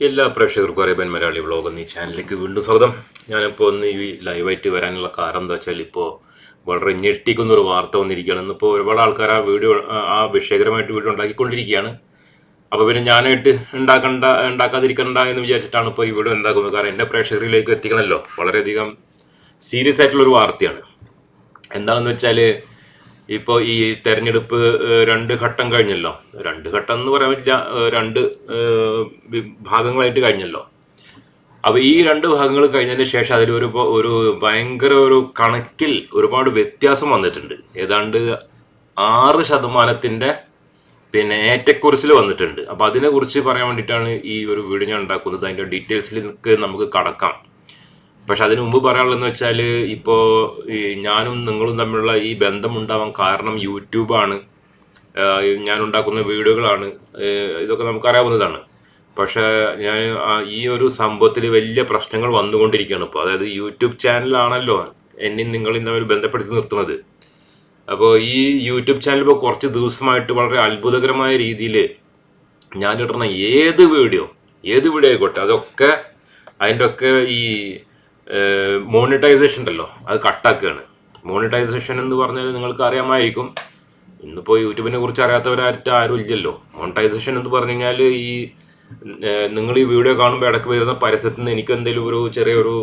എല്ലാ പ്രേക്ഷകർക്കും അറിയാൻ മലയാളി വ്ളോഗ് എന്നീ ചാനലിലേക്ക് വീണ്ടും സ്വാഗതം. ഞാനിപ്പോൾ ഒന്ന് ഈ ലൈവായിട്ട് വരാനുള്ള കാരണം എന്താ വെച്ചാൽ ഇപ്പോൾ വളരെ ഞെട്ടിക്കുന്ന ഒരു വാർത്ത വന്നിരിക്കുകയാണ്. ഇന്നിപ്പോൾ ഒരുപാട് ആൾക്കാർ ആ വീഡിയോ ആ വിഷയകരമായിട്ട് വീഡിയോ ഉണ്ടാക്കിക്കൊണ്ടിരിക്കുകയാണ്. അപ്പോൾ പിന്നെ ഞാനായിട്ട് ഉണ്ടാക്കണ്ട ഉണ്ടാക്കാതിരിക്കണ്ട എന്ന് വിചാരിച്ചിട്ടാണ് ഇപ്പോൾ ഈ വീഡിയോ ഉണ്ടാക്കുന്നത് കാരണം എന്റെ പ്രേക്ഷകരിലേക്ക് എത്തിക്കണമല്ലോ വളരെയധികം സീരിയസ് ആയിട്ടുള്ളൊരു വാർത്തയാണ്. എന്താണെന്ന് വെച്ചാൽ ഇപ്പോൾ ഈ തെരഞ്ഞെടുപ്പ് രണ്ട് ഘട്ടം കഴിഞ്ഞല്ലോ. രണ്ട് ഘട്ടം എന്ന് പറയാൻ പറ്റില്ല രണ്ട് ഭാഗങ്ങളായിട്ട് കഴിഞ്ഞല്ലോ. അപ്പോൾ ഈ രണ്ട് ഭാഗങ്ങൾ കഴിഞ്ഞതിന് ശേഷം അതിലൊരു ഒരു ഒരു ഭയങ്കര ഒരു കണക്കിൽ ഒരുപാട് വ്യത്യാസം വന്നിട്ടുണ്ട്. ഏതാണ്ട് ആറ് ശതമാനത്തിന്റെ പിന്നെ ഏറ്റക്കുറിച്ചിൽ വന്നിട്ടുണ്ട്. അപ്പോൾ അതിനെക്കുറിച്ച് പറയാൻ വേണ്ടിയിട്ടാണ് ഈ ഒരു വീഡിയോ ഞാൻ ഉണ്ടാക്കുന്നത്. അതിന്റെ ഡീറ്റെയിൽസിലേക്ക് നമുക്ക് കടക്കാം. പക്ഷെ അതിനു മുമ്പ് പറയാനുള്ളതെന്ന് വെച്ചാൽ ഇപ്പോൾ ഞാനും നിങ്ങളും തമ്മിലുള്ള ഈ ബന്ധമുണ്ടാവാൻ കാരണം യൂട്യൂബാണ്. ഞാൻ ഉണ്ടാക്കുന്ന വീഡിയോകളാണ്. ഇതൊക്കെ നമുക്കറിയാവുന്നതാണ്. പക്ഷേ ഞാൻ ഈ ഒരു സംഭവത്തിൽ വലിയ പ്രശ്നങ്ങൾ വന്നുകൊണ്ടിരിക്കുകയാണ് ഇപ്പോൾ അതായത് യൂട്യൂബ് ചാനലാണല്ലോ എന്നെയും നിങ്ങളും തമ്മിൽ ബന്ധപ്പെടുത്തി നിർത്തുന്നത്. അപ്പോൾ ഈ യൂട്യൂബ് ചാനൽ ഇപ്പോൾ കുറച്ച് ദിവസമായിട്ട് വളരെ അത്ഭുതകരമായ രീതിയിൽ ഞാൻ ഇടുന്ന ഏത് വീഡിയോ ഏത് വീഡിയോ ആയിക്കോട്ടെ അതൊക്കെ അതിന്റെ ഒക്കെ ഈ മോണിറ്റൈസേഷൻ ഉണ്ടല്ലോ. അത് കട്ടാക്കുകയാണ് മോണിറ്റൈസേഷൻ എന്ന് പറഞ്ഞാൽ നിങ്ങൾക്ക് അറിയാമായിരിക്കും. ഇന്നിപ്പോൾ യൂട്യൂബിനെ കുറിച്ച് അറിയാത്തവരായിട്ട് ആരും ഇല്ലല്ലോ. മോണിറ്റൈസേഷൻ എന്ന് പറഞ്ഞു കഴിഞ്ഞാൽ ഈ നിങ്ങൾ ഈ വീഡിയോ കാണുമ്പോൾ ഇടയ്ക്ക് വരുന്ന പരസ്യത്തിൽ നിന്ന് എനിക്ക് എന്തെങ്കിലും ഒരു ചെറിയൊരു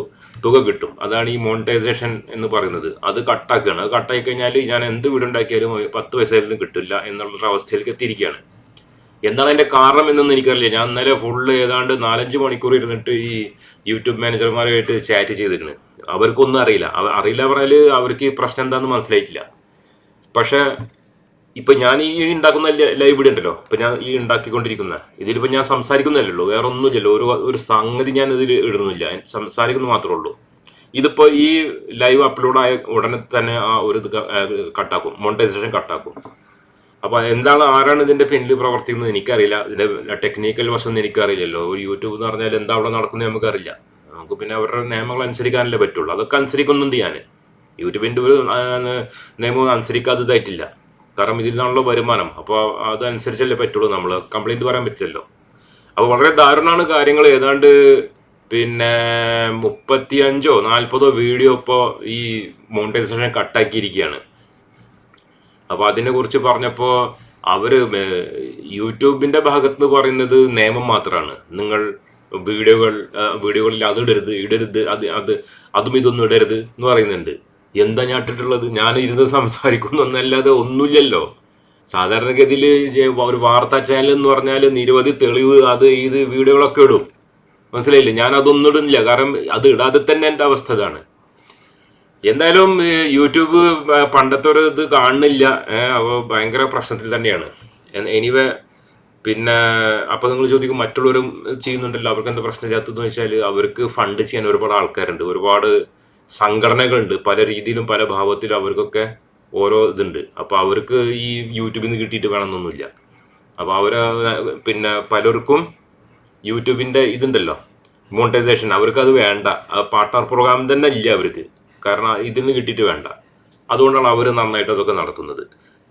തുക കിട്ടും. അതാണ് ഈ മോണിറ്റൈസേഷൻ എന്ന് പറയുന്നത്. അത് കട്ടാക്കുകയാണ് അത് കട്ടായി കഴിഞ്ഞാൽ ഞാൻ എന്ത് വീഡിയോ ഉണ്ടാക്കിയാലും പത്ത് പൈസയിൽ നിന്ന് കിട്ടില്ല എന്നുള്ളൊരു അവസ്ഥയിലേക്ക് എത്തിയിരിക്കുകയാണ്. എന്താണ് അതിന്റെ കാരണം എന്നൊന്നും എനിക്കറിയില്ല. ഞാൻ ഇന്നലെ ഫുള്ള് ഏതാണ്ട് നാലഞ്ച് മണിക്കൂർ ഇരുന്നിട്ട് ഈ യൂട്യൂബ് മാനേജർമാരുമായിട്ട് ചാറ്റ് ചെയ്തിരുന്നു. അവർക്കൊന്നും അറിയില്ല. അറിയില്ല പറഞ്ഞാൽ അവർക്ക് ഈ പ്രശ്നം എന്താണെന്ന് മനസ്സിലായിട്ടില്ല. പക്ഷേ ഇപ്പൊ ഞാൻ ഈ ഉണ്ടാക്കുന്ന ലൈവ് ഇവിടെ ഉണ്ടല്ലോ. ഇപ്പൊ ഞാൻ ഈ ഉണ്ടാക്കിക്കൊണ്ടിരിക്കുന്ന. ഇതിലിപ്പോ ഞാൻ സംസാരിക്കുന്നതല്ലോ വേറെ ഒന്നുമില്ലല്ലോ. ഒരു ഒരു സംഗതി ഞാൻ ഇതിൽ ഇടുന്നില്ല. സംസാരിക്കുന്നു മാത്രമേ ഉള്ളൂ. ഇതിപ്പോ ഈ ലൈവ് അപ്ലോഡ് ആയ ഉടനെ തന്നെ ആ ഒരു ഇത് കട്ടാക്കും മോണിറ്റൈസേഷൻ കട്ടാക്കും അപ്പൊ എന്താണ് ആരാണ് ഇതിന്റെ പിന്നിൽ പ്രവർത്തിക്കുന്നത് എനിക്കറിയില്ല. ഇതിന്റെ ടെക്നിക്കൽ വശം എനിക്കറിയില്ലല്ലോ. ഒരു യൂട്യൂബ് എന്ന് പറഞ്ഞാൽ എന്താ അവിടെ നടക്കുന്നത് നമുക്കറിയില്ല. നമുക്ക് പിന്നെ അവരുടെ നിയമങ്ങൾ അനുസരിക്കാനല്ലേ പറ്റുള്ളൂ. അതൊക്കെ അനുസരിക്കുന്നുണ്ട് ഞാൻ. യൂട്യൂബിന്റെ ഒരു നിയമം അനുസരിക്കാത്തതായിട്ടില്ല. കാരണം ഇതിൽ നിന്നുള്ള വരുമാനം. അപ്പോൾ അതനുസരിച്ചല്ലേ പറ്റുള്ളൂ. നമ്മൾ കംപ്ലൈന്റ് പറയാൻ പറ്റില്ലല്ലോ. അപ്പോൾ വളരെ ദാരുണമാണ് കാര്യങ്ങൾ. ഏതാണ്ട് പിന്നെ മുപ്പത്തിയഞ്ചോ നാൽപ്പതോ വീഡിയോ ഇപ്പോൾ ഈ മോണിറ്റൈസേഷൻ കട്ടാക്കിയിരിക്കുകയാണ് അപ്പോൾ അതിനെക്കുറിച്ച് പറഞ്ഞപ്പോൾ അവർ യൂട്യൂബിന്റെ ഭാഗത്ത് നിന്ന് പറയുന്നത് നിയമം മാത്രമാണ് നിങ്ങൾ വീഡിയോകൾ വീഡിയോകളിൽ അത് ഇടരുത് ഇടരുത് അത് അത് അതും ഇതൊന്നും ഇടരുത് എന്ന് പറയുന്നുണ്ട്. എന്താ ഞാൻ ഇട്ടിട്ടുള്ളത്? ഞാൻ ഇരുന്ന് സംസാരിക്കുന്നു എന്നല്ലാതെ ഒന്നുമില്ലല്ലോ. സാധാരണഗതിയിൽ ഒരു വാർത്താ ചാനൽ എന്ന് പറഞ്ഞാൽ നിരവധി തെളിവ് അത് ഇത് വീഡിയോകളൊക്കെ ഇടും. മനസ്സിലായില്ലേ? ഞാൻ അതൊന്നും ഇടുന്നില്ല. കാരണം അത് ഇടാതെ തന്നെ എന്റെ അവസ്ഥ ഇതാണ്. എന്തായാലും യൂട്യൂബ് പണ്ടത്തെ ഒരു ഇത് കാണുന്നില്ല. അപ്പോൾ ഭയങ്കര പ്രശ്നത്തിൽ തന്നെയാണ്. എനിവേ പിന്നെ അപ്പോൾ നിങ്ങൾ ചോദിക്കും മറ്റുള്ളവരും ചെയ്യുന്നുണ്ടല്ലോ അവർക്ക് എന്താ പ്രശ്നമില്ലാത്തതെന്ന് വെച്ചാൽ അവർക്ക് ഫണ്ട് ചെയ്യാൻ ഒരുപാട് ആൾക്കാരുണ്ട്. ഒരുപാട് സംഘടനകളുണ്ട്. പല രീതിയിലും പല ഭാവത്തിലും അവർക്കൊക്കെ ഓരോ ഇതുണ്ട്. അപ്പോൾ അവർക്ക് ഈ യൂട്യൂബിൽ നിന്ന് കിട്ടിയിട്ട് വേണമെന്നൊന്നുമില്ല. അപ്പോൾ അവർ പിന്നെ പലർക്കും യൂട്യൂബിന്റെ ഇതുണ്ടല്ലോ മോണിറ്റൈസേഷൻ അവർക്ക് അത് വേണ്ട. പാർട്ട്ണർ പ്രോഗ്രാം തന്നെ ഇല്ല അവർക്ക്. കാരണം ഇതിൽ നിന്ന് കിട്ടിയിട്ട് വേണ്ട. അതുകൊണ്ടാണ് അവർ നന്നായിട്ട് അതൊക്കെ നടത്തുന്നത്.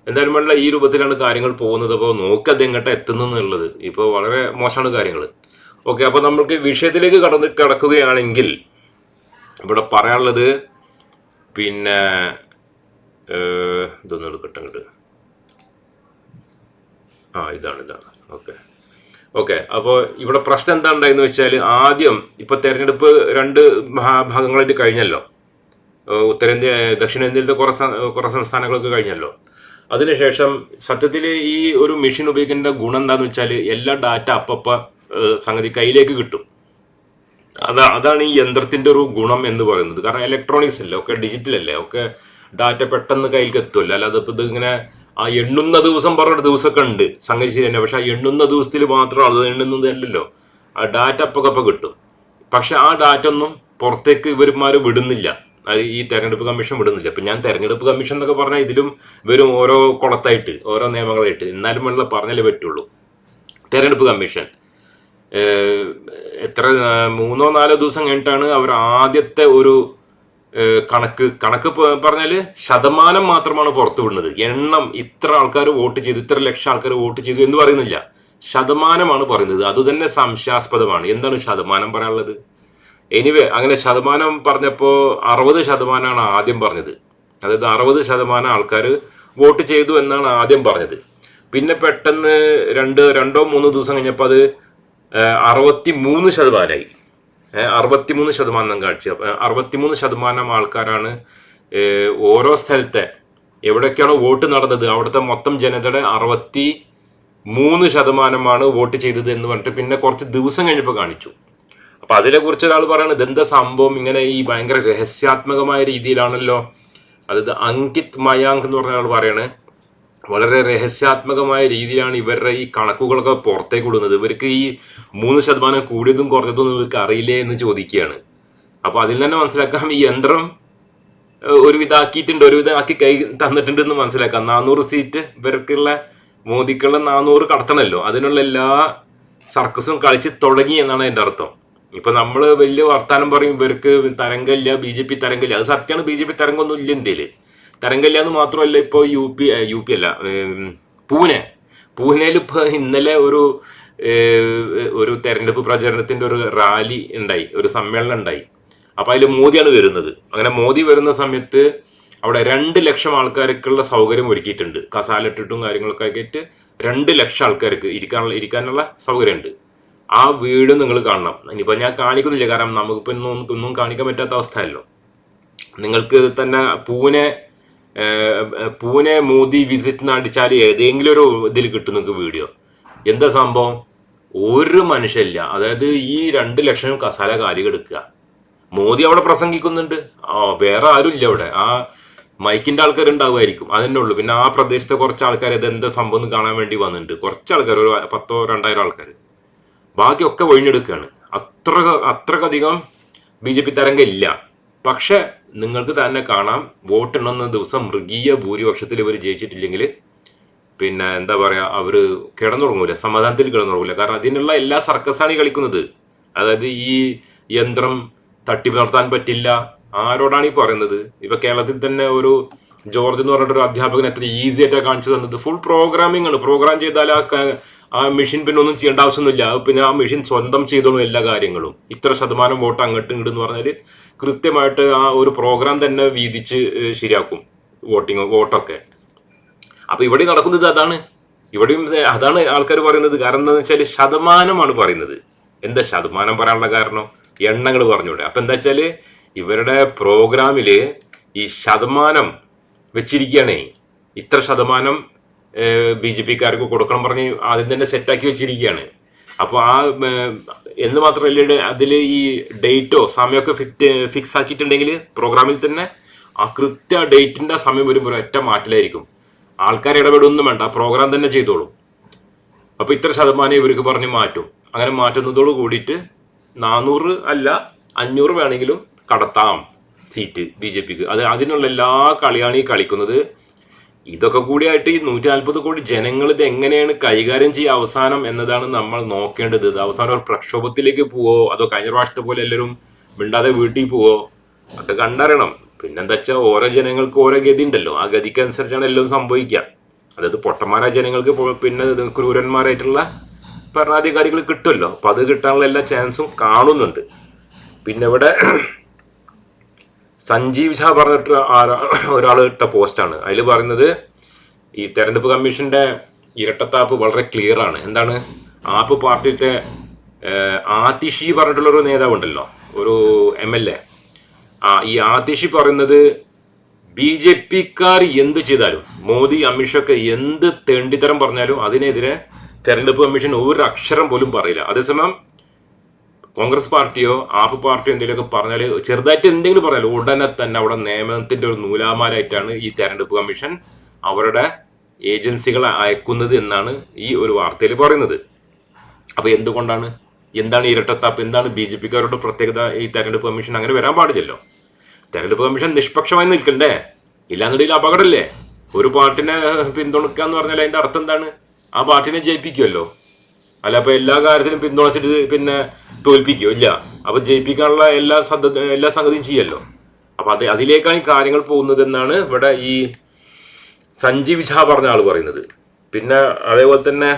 എന്തായാലും വേണ്ട ഈ രൂപത്തിലാണ് കാര്യങ്ങൾ പോകുന്നത്. അപ്പോൾ നോക്കി അത് എങ്ങോട്ട് എത്തുന്നുള്ളത് ഇപ്പോൾ വളരെ മോശമാണ് കാര്യങ്ങൾ. ഓക്കെ അപ്പോൾ നമ്മൾക്ക് വിഷയത്തിലേക്ക് കടന്ന് കിടക്കുകയാണെങ്കിൽ ഇവിടെ പറയാനുള്ളത് പിന്നെ ഇതൊന്നും എടുക്കട്ടെ അങ്ങോട്ട് ആ ഇതാണ് ഇതാണ്. ഓക്കെ. ഓക്കെ അപ്പോൾ ഇവിടെ പ്രശ്നം എന്താ ഉണ്ടായെന്ന് വെച്ചാൽ ആദ്യം ഇപ്പോൾ തെരഞ്ഞെടുപ്പ് രണ്ട് ഭാഗങ്ങളായിട്ട് കഴിഞ്ഞല്ലോ. ഉത്തരേന്ത്യ ദക്ഷിണേന്ത്യയിലത്തെ കുറേ കുറേ സംസ്ഥാനങ്ങളൊക്കെ കഴിഞ്ഞല്ലോ. അതിനുശേഷം സത്യത്തിൽ ഈ ഒരു മെഷീൻ ഉപയോഗിക്കേണ്ട ഗുണം എന്താണെന്ന് വെച്ചാൽ എല്ലാ ഡാറ്റ അപ്പപ്പ സംഗതി കയ്യിലേക്ക് കിട്ടും. അതാ അതാണ് ഈ യന്ത്രത്തിന്റെ ഒരു ഗുണം എന്ന് പറയുന്നത്. കാരണം ഇലക്ട്രോണിക്സ് അല്ലേ ഒക്കെ ഡിജിറ്റൽ അല്ലേ ഒക്കെ ഡാറ്റ പെട്ടെന്ന് കയ്യിലേക്ക് എത്തുമല്ലോ അല്ലാതെ ഇപ്പോൾ ഇതിങ്ങനെ ആ എണ്ണുന്ന ദിവസം പറഞ്ഞ ദിവസമൊക്കെ ഉണ്ട് സംഗതി ശരി തന്നെ പക്ഷെ ആ എണ്ണുന്ന ദിവസത്തിൽ മാത്രമാണ് അത് എണ്ണുന്നതല്ലല്ലോ ആ ഡാറ്റ അപ്പൊക്കപ്പം കിട്ടും. പക്ഷെ ആ ഡാറ്റ ഒന്നും പുറത്തേക്ക് ഇവരുമാർ വിടുന്നില്ല. ഈ തെരഞ്ഞെടുപ്പ് കമ്മീഷൻ വിടുന്നില്ല. ഇപ്പൊ ഞാൻ തെരഞ്ഞെടുപ്പ് കമ്മീഷൻ എന്നൊക്കെ പറഞ്ഞാൽ ഇതിലും വരും ഓരോ കുളത്തായിട്ട് ഓരോ നിയമങ്ങളായിട്ട്. എന്നാലും വെള്ളം പറഞ്ഞാലേ പറ്റുള്ളൂ. തെരഞ്ഞെടുപ്പ് കമ്മീഷൻ. എത്ര മൂന്നോ നാലോ ദിവസം കഴിഞ്ഞിട്ടാണ് അവർ ആദ്യത്തെ ഒരു കണക്ക്. കണക്ക് പറഞ്ഞാൽ ശതമാനം മാത്രമാണ് പുറത്തു വിടുന്നത്. എണ്ണം ഇത്ര ആൾക്കാർ വോട്ട് ചെയ്തു ഇത്ര ലക്ഷം ആൾക്കാർ വോട്ട് ചെയ്തു എന്ന് പറയുന്നില്ല. ശതമാനമാണ് പറയുന്നത്. അതുതന്നെ സംശയാസ്പദമാണ്. എന്താണ് ശതമാനം പറയാനുള്ളത്? എനിവേ അങ്ങനെ ശതമാനം പറഞ്ഞപ്പോൾ അറുപത് ശതമാനമാണ് ആദ്യം പറഞ്ഞത്. അതായത് അറുപത് ശതമാനം ആൾക്കാർ വോട്ട് ചെയ്തു എന്നാണ് ആദ്യം പറഞ്ഞത്. പിന്നെ പെട്ടെന്ന് രണ്ട് രണ്ടോ മൂന്നോ ദിവസം കഴിഞ്ഞപ്പോൾ അത് അറുപത്തി മൂന്ന് ശതമാനമായി. അറുപത്തിമൂന്ന് ശതമാനം കാഴ്ച. അറുപത്തിമൂന്ന് ശതമാനം ആൾക്കാരാണ് ഓരോ സ്ഥലത്തെ എവിടേക്കാണ് വോട്ട് നടന്നത് അവിടുത്തെ മൊത്തം ജനതയുടെ അറുപത്തി മൂന്ന് ശതമാനമാണ് വോട്ട് ചെയ്തത് എന്ന് പറഞ്ഞിട്ട് പിന്നെ കുറച്ച് ദിവസം കഴിഞ്ഞപ്പോൾ കാണിച്ചു. അപ്പൊ അതിനെ കുറിച്ച് ഒരാൾ പറയണത് ഇതെന്താ സംഭവം? ഇങ്ങനെ ഈ ഭയങ്കര രഹസ്യാത്മകമായ രീതിയിലാണല്ലോ. അതായത് അങ്കിത് മയാങ്ക് എന്ന് പറഞ്ഞ ആൾ പറയണേ വളരെ രഹസ്യാത്മകമായ രീതിയിലാണ് ഇവരുടെ ഈ കണക്കുകളൊക്കെ പുറത്തേക്ക് വിടുന്നത്. ഇവർക്ക് ഈ മൂന്ന് ശതമാനം കൂടിയതും കുറഞ്ഞതും ഇവർക്ക് അറിയില്ലേ എന്ന് ചോദിക്കുകയാണ്. അപ്പൊ അതിൽ തന്നെ മനസ്സിലാക്കാം ഈ യന്ത്രം ഒരു ഇതാക്കിയിട്ടുണ്ട് ഒരു ഇതാക്കി കൈ തന്നിട്ടുണ്ട് എന്ന് മനസ്സിലാക്കാം. നാനൂറ് സീറ്റ് ഇവർക്കുള്ള മോദിക്കുള്ള നാനൂറ് കടത്തണമല്ലോ. അതിനുള്ള എല്ലാ സർക്കസും കളിച്ച് തുടങ്ങി എന്നാണ് എന്റെ അർത്ഥം. ഇപ്പൊ നമ്മൾ വലിയ വർത്താനം പറയും ഇവർക്ക് തരംഗമില്ല ബി ജെ പി തരംഗമില്ല. അത് സത്യമാണ് ബി ജെ പി തരംഗമൊന്നും ഇല്ല ഇന്ത്യയിൽ തരംഗമില്ല എന്ന് മാത്രമല്ല ഇപ്പൊ യു പി യു പി അല്ല പൂനെ. പൂനെയിൽ ഇപ്പോൾ ഇന്നലെ ഒരു ഒരു തെരഞ്ഞെടുപ്പ് പ്രചരണത്തിന്റെ ഒരു റാലി ഉണ്ടായി ഒരു സമ്മേളനം ഉണ്ടായി. അപ്പൊ അതിൽ മോദിയാണ് വരുന്നത്. അങ്ങനെ മോദി വരുന്ന സമയത്ത് അവിടെ രണ്ട് ലക്ഷം ആൾക്കാർക്കുള്ള സൗകര്യം ഒരുക്കിയിട്ടുണ്ട്. കസാലിട്ടിട്ടും കാര്യങ്ങളൊക്കെ ആക്കിയിട്ട് രണ്ട് ലക്ഷം ആൾക്കാർക്ക് ഇരിക്കാനുള്ള ഇരിക്കാനുള്ള സൗകര്യമുണ്ട്. ആ വീട് നിങ്ങൾ കാണണം. ഇനിയിപ്പോൾ ഞാൻ കാണിക്കുന്നില്ല. കാരണം നമുക്കിപ്പോൾ ഇന്നും ഒന്നും കാണിക്കാൻ പറ്റാത്ത അവസ്ഥയല്ലോ. നിങ്ങൾക്ക് തന്നെ പൂനെ പൂനെ മോദി വിസിറ്റ് നടിച്ചാൽ ഏതെങ്കിലും ഒരു ഇതിൽ കിട്ടും നിങ്ങൾക്ക് വീഡിയോ. എന്താ സംഭവം? ഒരു മനുഷ്യല്ല അതായത് ഈ രണ്ട് ലക്ഷം കസാല കാലി എടുക്കുക. മോദി അവിടെ പ്രസംഗിക്കുന്നുണ്ട്. ആ വേറെ ആരും ഇല്ല അവിടെ. ആ മൈക്കിന്റെ ആൾക്കാർ ഉണ്ടാവുമായിരിക്കും അതന്നെ ഉള്ളൂ. പിന്നെ ആ പ്രദേശത്തെ കുറച്ച് ആൾക്കാർ ഇത് എന്താ സംഭവം കാണാൻ വേണ്ടി വന്നിട്ടുണ്ട്. കുറച്ച് ആൾക്കാർ ഒരു പത്തോ രണ്ടായിരം ആൾക്കാർ ബാക്കിയൊക്കെ ഒഴിഞ്ഞെടുക്കുകയാണ് അത്ര അത്രക്കധികം ബി ജെ പി തരംഗം ഇല്ല പക്ഷെ നിങ്ങൾക്ക് തന്നെ കാണാം വോട്ടെണ്ണുന്ന ദിവസം മൃഗീയ ഭൂരിപക്ഷത്തിൽ ഇവർ ജയിച്ചിട്ടില്ലെങ്കിൽ പിന്നെ എന്താ പറയുക അവർ കിടന്നുറങ്ങൂല സമാധാനത്തിൽ കിടന്നുറങ്ങൂല. കാരണം അതിനുള്ള എല്ലാ സർക്കസാണ് കളിക്കുന്നത്. അതായത് ഈ യന്ത്രം തട്ടി നടത്താൻ പറ്റില്ല. ആരോടാണ് ഈ പറയുന്നത്? ഇപ്പൊ കേരളത്തിൽ തന്നെ ഒരു ജോർജ് എന്ന് പറഞ്ഞിട്ട് ഒരു അധ്യാപകൻ എത്ര ഈസി ആയിട്ടാണ് കാണിച്ചു തന്നത്. ഫുൾ പ്രോഗ്രാമിംഗ് ആണ്. പ്രോഗ്രാം ചെയ്താൽ ആ ആ മെഷീൻ പിന്നെ ഒന്നും ചെയ്യേണ്ട ആവശ്യമൊന്നുമില്ല. പിന്നെ ആ മെഷീൻ സ്വന്തം ചെയ്തോളും എല്ലാ കാര്യങ്ങളും. ഇത്ര ശതമാനം വോട്ട് അങ്ങോട്ടും ഇങ്ങോട്ടും എന്ന് പറഞ്ഞാൽ കൃത്യമായിട്ട് ആ ഒരു പ്രോഗ്രാം തന്നെ വീതിച്ച് ശരിയാക്കും വോട്ടിങ് വോട്ടൊക്കെ. അപ്പൊ ഇവിടെ നടക്കുന്നത് അതാണ്. ഇവിടെയും അതാണ് ആൾക്കാർ പറയുന്നത്. കാരണം എന്താണെന്ന് വെച്ചാൽ ശതമാനമാണ് പറയുന്നത്. എന്താ ശതമാനം പറയാനുള്ള കാരണം? എണ്ണങ്ങൾ പറഞ്ഞൂടെ അപ്പൊ എന്താ വെച്ചാൽ ഇവരുടെ പ്രോഗ്രാമിൽ ഈ ശതമാനം വെച്ചിരിക്കുകയാണേ. ഇത്ര ശതമാനം ബി ജെ പിക്കാർക്ക് കൊടുക്കണം പറഞ്ഞ് ആദ്യം തന്നെ സെറ്റാക്കി വെച്ചിരിക്കുകയാണ്. അപ്പോൾ ആ എന്ന് മാത്രമല്ല അതിൽ ഈ ഡേറ്റോ സമയമൊക്കെ ഫിറ്റ് ഫിക്സ് ആക്കിയിട്ടുണ്ടെങ്കിൽ പ്രോഗ്രാമിൽ തന്നെ ആ കൃത്യ ഡേറ്റിന്റെ സമയം വരുമ്പോൾ ഒറ്റ മാറ്റിലായിരിക്കും. ആൾക്കാർ ഇടപെടൊന്നും വേണ്ട പ്രോഗ്രാം തന്നെ ചെയ്തോളും. അപ്പോൾ ഇത്ര ശതമാനം ഇവർക്ക് പറഞ്ഞ് മാറ്റും. അങ്ങനെ മാറ്റുന്നതോട് കൂടിയിട്ട് നാനൂറ് അല്ല അഞ്ഞൂറ് വേണമെങ്കിലും കടത്താം സീറ്റ് ബി ജെ പിക്ക്. അത് അതിനുള്ള എല്ലാ കളിയാണ് ഈ കളിക്കുന്നത്. ഇതൊക്കെ കൂടിയായിട്ട് ഈ നൂറ്റി നാൽപ്പത് കോടി ജനങ്ങൾ ഇത് എങ്ങനെയാണ് കൈകാര്യം ചെയ്യുക അവസാനം എന്നതാണ് നമ്മൾ നോക്കേണ്ടത്. ഇത് അവസാനം ഒരു പ്രക്ഷോഭത്തിലേക്ക് പോവോ? അതോ കഴിഞ്ഞ പ്രാവശ്യത്തെ പോലെ എല്ലാവരും മിണ്ടാതെ വീട്ടിൽ പോവോ? ഒക്കെ കണ്ടറിയണം. പിന്നെന്താ വെച്ചാൽ ഓരോ ജനങ്ങൾക്ക് ഓരോ ഗതി ഉണ്ടല്ലോ. ആ ഗതിക്ക് അനുസരിച്ചാണ് എല്ലാം സംഭവിക്കുക. അതായത് പൊട്ടന്മാരായ ജനങ്ങൾക്ക് പിന്നെ ക്രൂരന്മാരായിട്ടുള്ള ഭരണാധികാരികൾ കിട്ടുമല്ലോ. അപ്പൊ അത് കിട്ടാനുള്ള എല്ലാ ചാൻസും കാണുന്നുണ്ട്. പിന്നെ ഇവിടെ സഞ്ജീവ് ഝാ പറഞ്ഞിട്ട് ഒരാൾ ഇട്ട പോസ്റ്റാണ്. അതിൽ പറയുന്നത് ഈ തെരഞ്ഞെടുപ്പ് കമ്മീഷന്റെ ഇരട്ടത്താപ്പ് വളരെ ക്ലിയർ ആണ്. എന്താണ്? ആപ്പ് പാർട്ടിയുടെ ആതിഷി പറഞ്ഞിട്ടുള്ള ഒരു നേതാവുണ്ടല്ലോ ഒരു എം എൽ എ. ആ ഈ ആതിഷി പറയുന്നത് ബി ജെ പിക്കാർ എന്ത് ചെയ്താലും മോദി അമിത്ഷൊക്കെ എന്ത് തെണ്ടിത്തരം പറഞ്ഞാലും അതിനെതിരെ തെരഞ്ഞെടുപ്പ് കമ്മീഷൻ ഒരു അക്ഷരം പോലും പറയില്ല. അതേസമയം കോൺഗ്രസ് പാർട്ടിയോ ആപ്പ് പാർട്ടിയോ എന്തെങ്കിലുമൊക്കെ പറഞ്ഞാൽ ചെറുതായിട്ട് എന്തെങ്കിലും പറഞ്ഞാൽ ഉടനെ തന്നെ അവിടെ നിയമനത്തിന്റെ ഒരു നൂലാമാലായിട്ടാണ് ഈ തെരഞ്ഞെടുപ്പ് കമ്മീഷൻ അവരുടെ ഏജൻസികളെ അയക്കുന്നത് എന്നാണ് ഈ ഒരു വാർത്തയിൽ പറയുന്നത്. അപ്പൊ എന്തുകൊണ്ടാണ്? എന്താണ് ഇരട്ടത്താപ്പ്? എന്താണ് ബി ജെ പിക്കാരുടെ പ്രത്യേകത ഈ തെരഞ്ഞെടുപ്പ് കമ്മീഷൻ? അങ്ങനെ വരാൻ പാടില്ലല്ലോ. തെരഞ്ഞെടുപ്പ് കമ്മീഷൻ നിഷ്പക്ഷമായി നിൽക്കണ്ടേ? ഇല്ലാന്നുണ്ടെങ്കിൽ അപകടമല്ലേ? ഒരു പാർട്ടിനെ പിന്തുണക്കുക എന്ന് പറഞ്ഞാൽ അതിന്റെ അർത്ഥം എന്താണ്? ആ പാർട്ടിനെ ജയിപ്പിക്കുമല്ലോ അല്ല അപ്പൊ എല്ലാ കാര്യത്തിലും പിന്തുണച്ചിട്ട് പിന്നെ തോൽപ്പിക്കുമോ ഇല്ല. അപ്പൊ ജയിപ്പിക്കാനുള്ള എല്ലാ സദ എല്ലാ സംഗതിയും ചെയ്യല്ലോ. അപ്പൊ അത് അതിലേക്കാണ് ഈ കാര്യങ്ങൾ പോകുന്നത് എന്നാണ് ഇവിടെ ഈ സഞ്ജീവ് ഝാ പറഞ്ഞ ആൾ പറയുന്നത്. പിന്നെ അതേപോലെ തന്നെ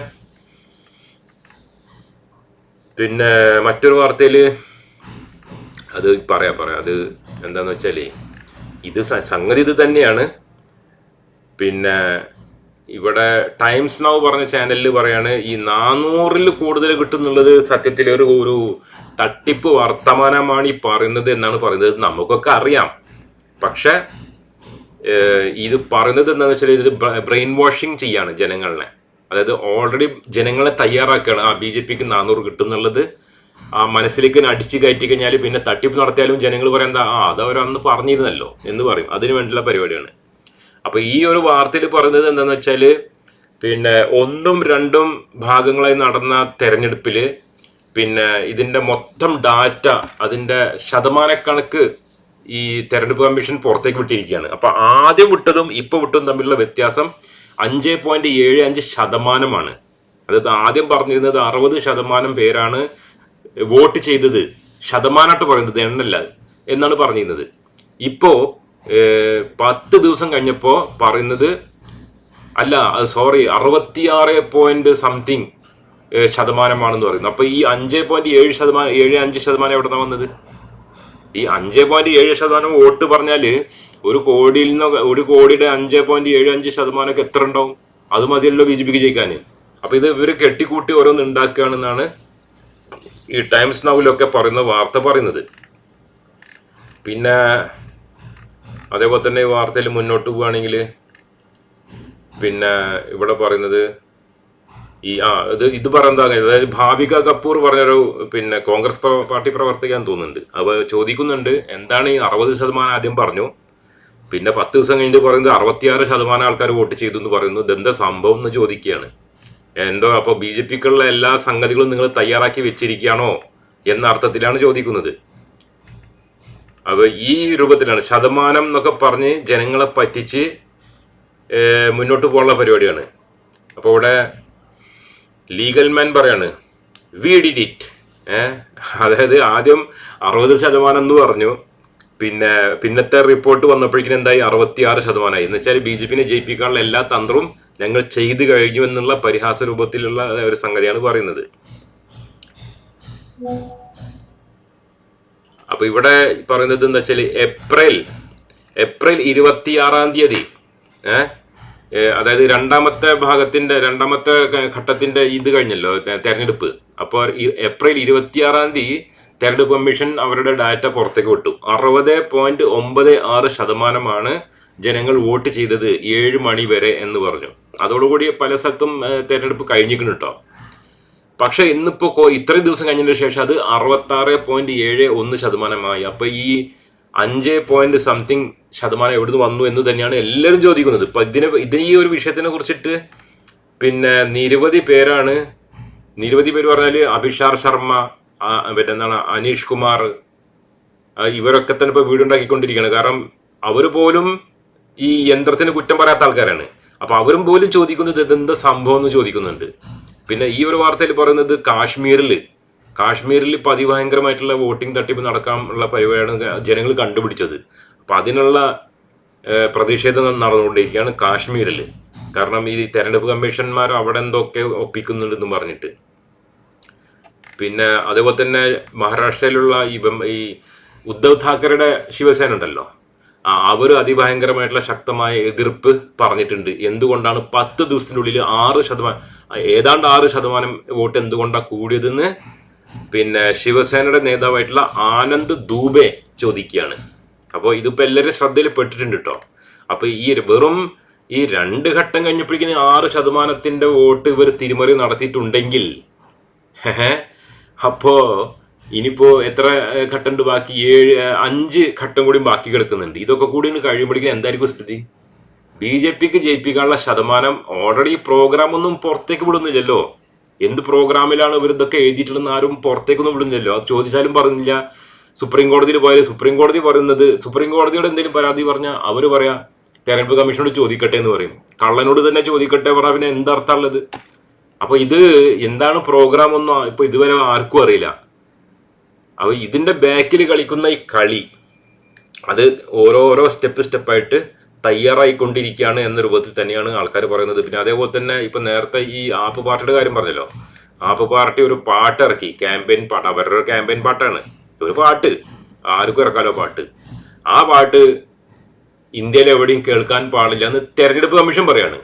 പിന്നെ മറ്റൊരു വാർത്തയിൽ അത് പറയാം പറയാം. അത് എന്താന്ന് വെച്ചാൽ ഇത് സംഗതി ഇത് തന്നെയാണ്. പിന്നെ ഇവിടെ ടൈംസ് നൗ പറഞ്ഞ ചാനലിൽ പറയാണ് ഈ നാനൂറിൽ കൂടുതൽ കിട്ടുന്നുള്ളത് സത്യത്തിൽ ഒരു ഒരു തട്ടിപ്പ് വർത്തമാനമാണ് ഈ പറയുന്നത് എന്നാണ് പറയുന്നത്. നമുക്കൊക്കെ അറിയാം. പക്ഷെ ഇത് പറയുന്നത് എന്താണെന്ന് വെച്ചാൽ ഇത് ബ്രെയിൻ വാഷിംഗ് ചെയ്യാണ് ജനങ്ങളെ. അതായത് ഓൾറെഡി ജനങ്ങളെ തയ്യാറാക്കുകയാണ്. ആ ബി ജെ പിക്ക് നാനൂറ് കിട്ടും എന്നുള്ളത് ആ മനസ്സിലേക്ക് അടിച്ചു കയറ്റി കഴിഞ്ഞാൽ പിന്നെ തട്ടിപ്പ് നടത്തിയാലും ജനങ്ങൾ പറയാം എന്താ? ആ അത് അവർ പറഞ്ഞിരുന്നല്ലോ എന്ന് പറയും. അതിനു വേണ്ടിയുള്ള പരിപാടിയാണ്. അപ്പൊ ഈ ഒരു വാർത്തയിൽ പറയുന്നത് എന്താന്ന് വെച്ചാൽ പിന്നെ ഒന്നും രണ്ടും ഭാഗങ്ങളായി നടന്ന തെരഞ്ഞെടുപ്പിൽ പിന്നെ ഇതിന്റെ മൊത്തം ഡാറ്റ അതിന്റെ ശതമാനക്കണക്ക് ഈ തെരഞ്ഞെടുപ്പ് കമ്മീഷൻ പുറത്തേക്ക് വിട്ടിരിക്കുകയാണ്. അപ്പൊ ആദ്യം വിട്ടതും ഇപ്പൊ വിട്ടതും തമ്മിലുള്ള വ്യത്യാസം അഞ്ച് പോയിന്റ് ഏഴ് അഞ്ച് ശതമാനമാണ്. അതായത് ആദ്യം പറഞ്ഞിരുന്നത് അറുപത് ശതമാനം പേരാണ് വോട്ട് ചെയ്തത്. ശതമാനമായിട്ട് പറയുന്നത് എണ്ണല്ല എന്നാണ് പറഞ്ഞിരുന്നത്. ഇപ്പോ ഏഹ്, പത്ത് ദിവസം കഴിഞ്ഞപ്പോൾ പറയുന്നത് അല്ല സോറി അറുപത്തിയാറ് പോയിന്റ് സംതിങ് ശതമാനമാണെന്ന് പറയുന്നു. അപ്പൊ ഈ അഞ്ച് പോയിന്റ് ഏഴ് ശതമാനം ഏഴ് അഞ്ച് ശതമാനം എവിടെ നിന്നാണ് വന്നത്? ഈ അഞ്ച് പോയിന്റ് ഏഴ് ശതമാനം വോട്ട് പറഞ്ഞാൽ ഒരു കോടിയിൽ നിന്ന് ഒരു കോടിയുടെ അഞ്ച് പോയിന്റ് ഏഴ് അഞ്ച് ശതമാനമൊക്കെ എത്ര ഉണ്ടാവും? അത് മതിയല്ലോ ബി ജെ പിക്ക് ജയിക്കാൻ അപ്പൊ ഇത് ഇവർ കെട്ടിക്കൂട്ടി ഓരോന്ന് ഉണ്ടാക്കുകയാണെന്നാണ് ഈ ടൈംസ് നൗലൊക്കെ പറയുന്ന വാർത്ത പറയുന്നത്. പിന്നെ അതേപോലെ തന്നെ വാർത്തയിൽ മുന്നോട്ട് പോവുകയാണെങ്കിൽ പിന്നെ ഇവിടെ പറയുന്നത് ഈ ആ ഇത് ഇത് പറയുന്നതാ അതായത് ഭാവിക കപൂർ പറഞ്ഞൊരു പിന്നെ കോൺഗ്രസ് പാർട്ടി പ്രവർത്തിക്കാൻ തോന്നുന്നുണ്ട്. അവ ചോദിക്കുന്നുണ്ട് എന്താണ് ഈ അറുപത് ശതമാനം ആദ്യം പറഞ്ഞു? പിന്നെ പത്ത് ദിവസം കഴിഞ്ഞിട്ട് പറയുന്നത് അറുപത്തിയാറ് ശതമാനം ആൾക്കാർ വോട്ട് ചെയ്തു എന്ന് പറയുന്നു. ഇതെന്താ സംഭവം എന്ന് ചോദിക്കുകയാണ്. എന്തോ അപ്പോൾ ബി ജെ പിക്കുള്ള എല്ലാ സംഗതികളും നിങ്ങൾ തയ്യാറാക്കി വെച്ചിരിക്കുകയാണോ എന്ന അർത്ഥത്തിലാണ് ചോദിക്കുന്നത്. അപ്പൊ ഈ രൂപത്തിലാണ്. ശതമാനം എന്നൊക്കെ പറഞ്ഞ് ജനങ്ങളെ പറ്റിച്ച് മുന്നോട്ട് പോകാനുള്ള പരിപാടിയാണ്. അപ്പോൾ ഇവിടെ ലീഗൽ മാൻ പറയാണ് വി ഡിഡ് ഇറ്റ് അതായത് ആദ്യം അറുപത് ശതമാനം എന്ന് പറഞ്ഞു. പിന്നെ പിന്നത്തെ റിപ്പോർട്ട് വന്നപ്പോഴേക്കും എന്തായി? അറുപത്തിയാറ് ശതമാനമായി. എന്ന് വെച്ചാൽ ബി ജെ പിനെ ജയിപ്പിക്കാനുള്ള എല്ലാ തന്ത്രവും ഞങ്ങൾ ചെയ്തു കഴിഞ്ഞു എന്നുള്ള പരിഹാസ രൂപത്തിലുള്ള ഒരു സംഗതിയാണ് പറയുന്നത്. അപ്പൊ ഇവിടെ പറയുന്നത് എന്താ വെച്ചാൽ ഏപ്രിൽ ഏപ്രിൽ ഇരുപത്തിയാറാം തീയതി അതായത് രണ്ടാമത്തെ ഭാഗത്തിന്റെ രണ്ടാമത്തെ ഘട്ടത്തിന്റെ ഇത് കഴിഞ്ഞല്ലോ തെരഞ്ഞെടുപ്പ്. അപ്പോൾ ഏപ്രിൽ ഇരുപത്തിയാറാം തീയതി തെരഞ്ഞെടുപ്പ് കമ്മീഷൻ അവരുടെ ഡാറ്റ പുറത്തേക്ക് വിട്ടു. അറുപത് പോയിന്റ് ഒമ്പത് ആറ് ശതമാനമാണ് ജനങ്ങൾ വോട്ട് ചെയ്തത് ഏഴ് മണി വരെ എന്ന് പറഞ്ഞു. അതോടുകൂടി പല സ്ഥലത്തും തെരഞ്ഞെടുപ്പ് കഴിഞ്ഞിരിക്കുന്നു കേട്ടോ പക്ഷെ ഇന്നിപ്പോ കൊ- ഇത്രയും ദിവസം കഴിഞ്ഞതിന് ശേഷം അത് അറുപത്തി ആറ് പോയിന്റ് ഏഴ് ഒന്ന് ശതമാനമായി. അപ്പൊ ഈ അഞ്ച് പോയിന്റ് സംതിങ് ശതമാനം എവിടുന്ന് വന്നു എന്ന് തന്നെയാണ് എല്ലാവരും ചോദിക്കുന്നത്. ഇപ്പൊ ഇതിനെ ഇതിന് ഈ ഒരു വിഷയത്തിനെ കുറിച്ചിട്ട് പിന്നെ നിരവധി പേരാണ് നിരവധി പേര് പറഞ്ഞാൽ അഭിഷാർ ശർമ്മ എന്താണ് അനീഷ് കുമാർ ഇവരൊക്കെ തന്നെ ഇപ്പൊ വീടുണ്ടാക്കിക്കൊണ്ടിരിക്കുകയാണ്. കാരണം അവർ പോലും ഈ യന്ത്രത്തിന് കുറ്റം പറയാത്ത ആൾക്കാരാണ്. അപ്പൊ അവരും പോലും ചോദിക്കുന്നത് ഇതെന്താ സംഭവം എന്ന് ചോദിക്കുന്നുണ്ട്. പിന്നെ ഈ ഒരു വാർത്തയിൽ പറയുന്നത് കാശ്മീരിൽ കാശ്മീരിൽ ഇപ്പം അതിഭയങ്കരമായിട്ടുള്ള വോട്ടിംഗ് തട്ടിപ്പ് നടക്കാനുള്ള പരിപാടിയാണ് ജനങ്ങൾ കണ്ടുപിടിച്ചത്. അപ്പം അതിനുള്ള പ്രതിഷേധം നടന്നുകൊണ്ടിരിക്കുകയാണ് കാശ്മീരിൽ കാരണം ഈ തെരഞ്ഞെടുപ്പ് കമ്മീഷന്മാർ അവിടെ എന്തൊക്കെ ഒപ്പിക്കുന്നുണ്ടെന്ന് പറഞ്ഞിട്ട്. പിന്നെ അതേപോലെ തന്നെ മഹാരാഷ്ട്രയിലുള്ള ഈ ഈ ഉദ്ധവ് താക്കറയുടെ ശിവസേന ഉണ്ടല്ലോ. ആ അവർ അതിഭയങ്കരമായിട്ടുള്ള ശക്തമായ എതിർപ്പ് പറഞ്ഞിട്ടുണ്ട്. എന്തുകൊണ്ടാണ് പത്ത് ദിവസത്തിനുള്ളിൽ ആറ് ശതമാനം ഏതാണ്ട് ആറ് ശതമാനം വോട്ട് എന്തുകൊണ്ടാണ് കൂടിയതെന്ന് പിന്നെ ശിവസേനയുടെ നേതാവായിട്ടുള്ള ആനന്ദ് ദൂബെ ചോദിക്കുകയാണ്. അപ്പോൾ ഇതിപ്പോൾ എല്ലാവരും ശ്രദ്ധയിൽ പെട്ടിട്ടുണ്ട് കേട്ടോ അപ്പോൾ ഈ വെറും ഈ രണ്ട് ഘട്ടം കഴിഞ്ഞപ്പോഴേക്കും ആറ് ശതമാനത്തിന്റെ വോട്ട് ഇവർ തിരിമറി നടത്തിയിട്ടുണ്ടെങ്കിൽ അപ്പോൾ അപ്പോ ഇനിയിപ്പോ എത്ര ഘട്ടം ഘട്ടമുണ്ട് ബാക്കി? ഏഴ് അഞ്ച് ഘട്ടം കൂടി ബാക്കി കിടക്കുന്നുണ്ട്. ഇതൊക്കെ കൂടി കഴിയുമ്പോഴേക്കും എന്തായിരിക്കും സ്ഥിതി? ബി ജെ പിക്ക് ജയിപ്പിക്കാനുള്ള ശതമാനം ഓൾറെഡി പ്രോഗ്രാം ഒന്നും പുറത്തേക്ക് വിടുന്നില്ലല്ലോ. എന്ത് പ്രോഗ്രാമിലാണ് ഇവർ ഇതൊക്കെ എഴുതിയിട്ടുള്ളതെന്ന് ആരും പുറത്തേക്കൊന്നും വിടുന്നില്ലല്ലോ. അത് ചോദിച്ചാലും പറഞ്ഞില്ല. സുപ്രീം കോടതിയിൽ പോയാൽ സുപ്രീം കോടതി പറയുന്നത് സുപ്രീം കോടതിയോട് എന്തെങ്കിലും പരാതി പറഞ്ഞാൽ അവർ പറയാം തെരഞ്ഞെടുപ്പ് കമ്മീഷനോട് ചോദിക്കട്ടെ എന്ന് പറയും. കള്ളനോട് തന്നെ ചോദിക്കട്ടെ പറഞ്ഞാൽ പിന്നെ എന്തർത്ഥമുള്ളത് അപ്പോൾ ഇത് എന്താണ് പ്രോഗ്രാം ഒന്നും ഇപ്പോൾ ഇതുവരെ ആർക്കും അറിയില്ല. അപ്പൊ ഇതിന്റെ ബാക്കിൽ കളിക്കുന്ന ഈ കളി അത് ഓരോരോ സ്റ്റെപ്പ് സ്റ്റെപ്പായിട്ട് തയ്യാറായിക്കൊണ്ടിരിക്കുകയാണ് എന്ന രൂപത്തിൽ തന്നെയാണ് ആൾക്കാർ പറയുന്നത്. പിന്നെ അതേപോലെ തന്നെ ഇപ്പം നേരത്തെ ഈ ആപ്പ് പാർട്ടിയുടെ കാര്യം പറഞ്ഞല്ലോ. ആപ്പ് പാർട്ടി ഒരു പാട്ട് ഇറക്കി. ക്യാമ്പയിൻ പാട്ട്. അവരുടെ ഒരു ക്യാമ്പയിൻ പാട്ടാണ്. ഒരു പാട്ട്. ആർക്കും ഇറക്കാലോ പാട്ട്. ആ പാട്ട് ഇന്ത്യയിൽ എവിടെയും കേൾക്കാൻ പാടില്ല എന്ന് തെരഞ്ഞെടുപ്പ് കമ്മീഷൻ പറയാണ്.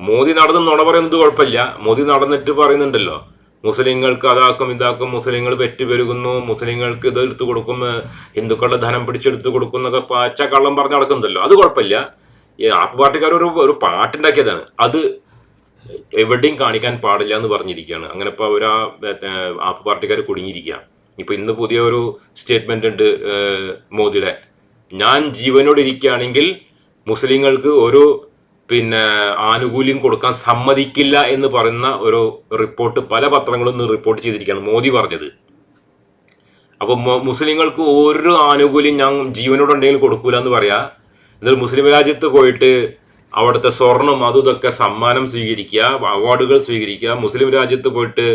മോദി നടന്ന് നുണ പറയുന്നത് കുഴപ്പമില്ല. മോദി നടന്നിട്ട് പറയുന്നുണ്ടല്ലോ. മുസ്ലിങ്ങൾക്ക് അതാക്കും ഇതാക്കും മുസ്ലിങ്ങൾ പെറ്റുപെരുകുന്നു മുസ്ലിങ്ങൾക്ക് ഇത് എടുത്തു കൊടുക്കും ഹിന്ദുക്കളുടെ ധനം പിടിച്ചെടുത്തു കൊടുക്കുന്നൊക്കെ പച്ച കള്ളം പറഞ്ഞ് നടക്കുന്നുണ്ടല്ലോ. അത് കുഴപ്പമില്ല. ഈ ആപ്പ് പാർട്ടിക്കാർ ഒരു ഒരു പാട്ടുണ്ടാക്കിയതാണ്. അത് എവിടെയും കാണിക്കാൻ പാടില്ല എന്ന് പറഞ്ഞിരിക്കുകയാണ്. അങ്ങനെ ഇപ്പോൾ അവർ ആ ആപ്പ് പാർട്ടിക്കാർ കുടുങ്ങിയിരിക്കുക. ഇപ്പോൾ ഇന്ന് പുതിയ ഒരു സ്റ്റേറ്റ്മെന്റ് ഉണ്ട് മോദിയുടെ. ഞാൻ ജീവനോട് ഇരിക്കുകയാണെങ്കിൽ മുസ്ലിങ്ങൾക്ക് ഒരു പിന്നെ ആനുകൂല്യം കൊടുക്കാൻ സമ്മതിക്കില്ല എന്ന് പറയുന്ന ഒരു റിപ്പോർട്ട് പല പത്രങ്ങളും റിപ്പോർട്ട് ചെയ്തിരിക്കുകയാണ് മോദി പറഞ്ഞത്. അപ്പോൾ മുസ്ലിങ്ങൾക്ക് ഓരോ ആനുകൂല്യം ഞാൻ ജീവനോടുണ്ടെങ്കിൽ കൊടുക്കൂല എന്ന് പറയാ. എന്നാൽ മുസ്ലിം രാജ്യത്ത് പോയിട്ട് അവിടുത്തെ സ്വർണം അതും ഇതൊക്കെ സമ്മാനം സ്വീകരിക്കുക അവാർഡുകൾ സ്വീകരിക്കുക മുസ്ലിം രാജ്യത്ത് പോയിട്ട്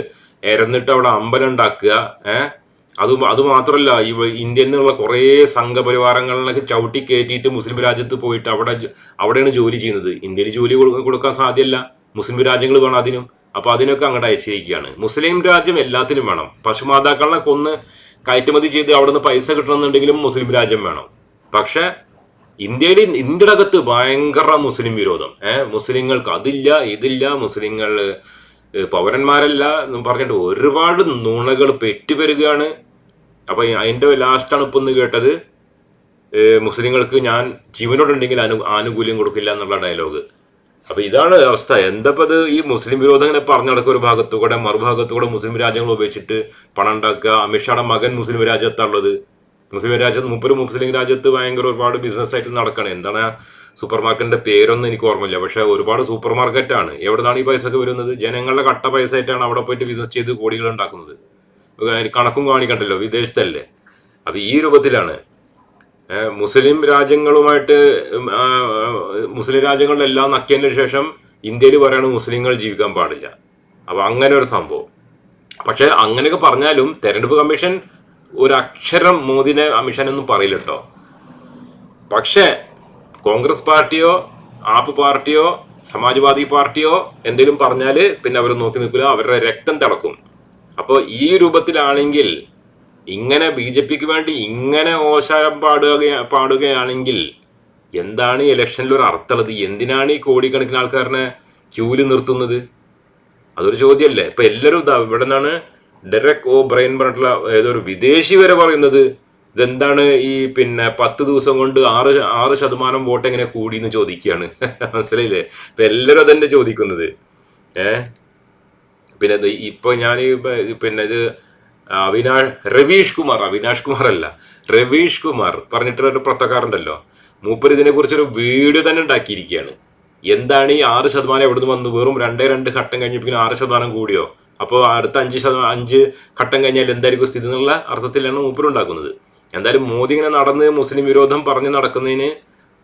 എരന്നിട്ട് അവിടെ അമ്പലം ഉണ്ടാക്കുക ഏഹ് അത് അത് മാത്രമല്ല ഈ ഇന്ത്യയിൽ നിന്നുള്ള കുറേ സംഘപരിവാരങ്ങളിലൊക്കെ ചവിട്ടി കയറ്റിയിട്ട് മുസ്ലിം രാജ്യത്ത് പോയിട്ട് അവിടെ അവിടെയാണ് ജോലി ചെയ്യുന്നത്. ഇന്ത്യയിൽ ജോലി കൊടുക്കാൻ സാധ്യമല്ല മുസ്ലിം രാജ്യങ്ങൾ വേണം അതിനും. അപ്പോൾ അതിനൊക്കെ അങ്ങോട്ട് അയച്ചിരിക്കുകയാണ്. മുസ്ലിം രാജ്യം എല്ലാത്തിനും വേണം. പശുമാതാക്കളെ കൊന്ന് കയറ്റുമതി ചെയ്ത് അവിടെ നിന്ന് പൈസ കിട്ടണമെന്നുണ്ടെങ്കിലും മുസ്ലിം രാജ്യം വേണം. പക്ഷേ ഇന്ത്യയിൽ ഇന്ത്യയുടെ അകത്ത് ഭയങ്കര മുസ്ലിം വിരോധം. ഏഹ് മുസ്ലിങ്ങൾക്ക് അതില്ല ഇതില്ല മുസ്ലിങ്ങൾ പൗരന്മാരല്ല എന്ന് പറഞ്ഞിട്ട് ഒരുപാട് നുണകൾ പെറ്റുപെരുകയാണ് അപ്പൊ അതിന്റെ ലാസ്റ്റാണ് ഇപ്പൊ ഒന്ന് കേട്ടത്. മുസ്ലിങ്ങൾക്ക് ഞാൻ ജീവനോടുണ്ടെങ്കിൽ അനു ആനുകൂല്യം കൊടുക്കില്ല എന്നുള്ള ഡയലോഗ് അപ്പൊ ഇതാണ് അവസ്ഥ. എന്തപ്പോ അത് ഈ മുസ്ലിം വിരോധം ഇങ്ങനെ പറഞ്ഞു നടക്കുക ഒരു ഭാഗത്തുകൂടെ മറുഭാഗത്തുകൂടെ മുസ്ലിം രാജ്യങ്ങൾ ഉപയോഗിച്ചിട്ട് പണം ഉണ്ടാക്കുക. അമിത്ഷായുടെ മകൻ മുസ്ലിം രാജ്യത്താണുള്ളത്. മുസ്ലിം രാജ്യത്ത് മുപ്പൊരു മുസ്ലിം രാജ്യത്ത് ഭയങ്കര ഒരുപാട് ബിസിനസ് ആയിട്ട് നടക്കണം. എന്താണ് സൂപ്പർ മാർക്കറ്റിന്റെ പേരൊന്നും എനിക്ക് ഓർമ്മയില്ല. പക്ഷെ ഒരുപാട് സൂപ്പർ മാർക്കറ്റാണ് എവിടെന്നാണ് ഈ പൈസ ഒക്കെ വരുന്നത്? ജനങ്ങളുടെ കട്ട പൈസ ആയിട്ടാണ് അവിടെ പോയിട്ട് ബിസിനസ് ചെയ്ത് കോടികൾ ഉണ്ടാക്കുന്നത്. കണക്കും കാണിക്കണ്ടല്ലോ വിദേശത്തല്ലേ? അപ്പൊ ഈ രൂപത്തിലാണ്. മുസ്ലിം രാജ്യങ്ങളുമായിട്ട് മുസ്ലിം രാജ്യങ്ങളിലെല്ലാം നക്കിയതിന് ശേഷം ഇന്ത്യയിൽ പറയണ മുസ്ലിങ്ങൾ ജീവിക്കാൻ പാടില്ല. അപ്പൊ അങ്ങനെ ഒരു സംഭവം. പക്ഷെ അങ്ങനെയൊക്കെ പറഞ്ഞാലും തെരഞ്ഞെടുപ്പ് കമ്മീഷൻ ഒരക്ഷരം മോദിനെ അമിഷനൊന്നും പറയില്ല കേട്ടോ പക്ഷേ കോൺഗ്രസ് പാർട്ടിയോ ആപ്പ് പാർട്ടിയോ സമാജ്വാദി പാർട്ടിയോ എന്തെങ്കിലും പറഞ്ഞാൽ പിന്നെ അവർ നോക്കി നിൽക്കില്ല അവരുടെ രക്തം തിളക്കും. അപ്പോൾ ഈ രൂപത്തിലാണെങ്കിൽ ഇങ്ങനെ ബി ജെ പിക്ക് വേണ്ടി ഇങ്ങനെ ഓശാരം പാടുക പാടുകയാണെങ്കിൽ എന്താണ് ഈ ഇലക്ഷനിൽ ഒരു അർത്ഥമുള്ളത്? എന്തിനാണ് ഈ കോടിക്കണക്കിന് ആൾക്കാരനെ ക്യൂൽ നിർത്തുന്നത്? അതൊരു ചോദ്യമല്ലേ? ഇപ്പൊ എല്ലാവരും ഇതാ ഇവിടെ നിന്നാണ് ഡെറക് ഓ ബ്രെയിൻ പറഞ്ഞിട്ടുള്ള ഏതൊരു വിദേശി വരെ പറയുന്നത് ഇതെന്താണ് ഈ പിന്നെ പത്ത് ദിവസം കൊണ്ട് ആറ് ആറ് ശതമാനം വോട്ട് എങ്ങനെ കൂടി എന്ന് ചോദിക്കുകയാണ്. മനസ്സിലായില്ലേ? ഇപ്പൊ എല്ലാവരും അതന്നെ ചോദിക്കുന്നത്. ഏ? പിന്നെ ഇത് ഇപ്പൊ ഞാൻ പിന്നെ ഇത് അവിനാഷ് രവീഷ് കുമാർ അവിനാഷ് കുമാർ അല്ല രവീഷ് കുമാർ പറഞ്ഞിട്ടുള്ള ഒരു പത്രക്കാരുണ്ടല്ലോ മൂപ്പർ ഇതിനെ കുറിച്ചൊരു വീഡിയോ തന്നെ ഉണ്ടാക്കിയിരിക്കുകയാണ്. എന്താണ് ഈ ആറ് ശതമാനം നിന്ന് വന്നു? വെറും രണ്ടേ രണ്ട് ഘട്ടം കഴിഞ്ഞപ്പോൾ ആറ് ശതമാനം കൂടിയോ? അപ്പോൾ അടുത്ത അഞ്ച് ശതമാനം അഞ്ച് ഘട്ടം കഴിഞ്ഞാൽ എന്തായിരിക്കും സ്ഥിതി എന്നുള്ള അർത്ഥത്തിലാണ് മൂപ്പർ ഉണ്ടാക്കുന്നത്. എന്തായാലും മോദി ഇങ്ങനെ നടന്ന് മുസ്ലിം വിരോധം പറഞ്ഞ് നടക്കുന്നതിന്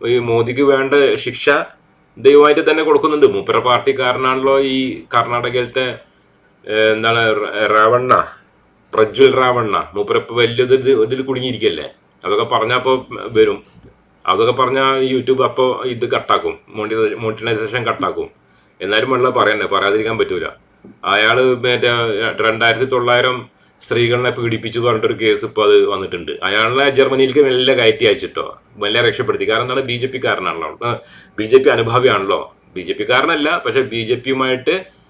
ഈ മോദിക്ക് വേണ്ട ശിക്ഷ ദൈവമായിട്ട് തന്നെ കൊടുക്കുന്നുണ്ട്. മൂപ്പര പാർട്ടിക്കാരനാണല്ലോ ഈ കർണാടകയിലത്തെ എന്താണ് റാവണ്ണ പ്രജ്വൽ റാവണ്ണ മൂപ്പരപ്പ് വലിയത് ഇതിൽ കുടുങ്ങിയിരിക്കല്ലേ? അതൊക്കെ പറഞ്ഞപ്പോൾ വരും. അതൊക്കെ പറഞ്ഞ യൂട്യൂബ് അപ്പോൾ ഇത് കട്ടാക്കും. Monetisation monetisation കട്ടാക്കും. എന്നാലും വെള്ളം പറയണ്ടേ? പറയാതിരിക്കാൻ പറ്റൂല. അയാൾ മറ്റേ രണ്ടായിരത്തി തൊള്ളായിരം സ്ത്രീകളെ പീഡിപ്പിച്ചു പറഞ്ഞിട്ടൊരു കേസ് ഇപ്പോൾ അത് വന്നിട്ടുണ്ട്. അയാളെ ജർമ്മനിയിലേക്ക് മെല്ലെ കയറ്റി അയച്ചിട്ടോ? വല്ല രക്ഷപ്പെടുത്തി. കാരണം എന്താണ്? ബി ജെ പി കാരനാണല്ലോ. ബി ജെ പി അനുഭാവിയാണല്ലോ. ബി ജെ പി കാരനല്ല പക്ഷെ ബി ജെ പിയുമായിട്ട്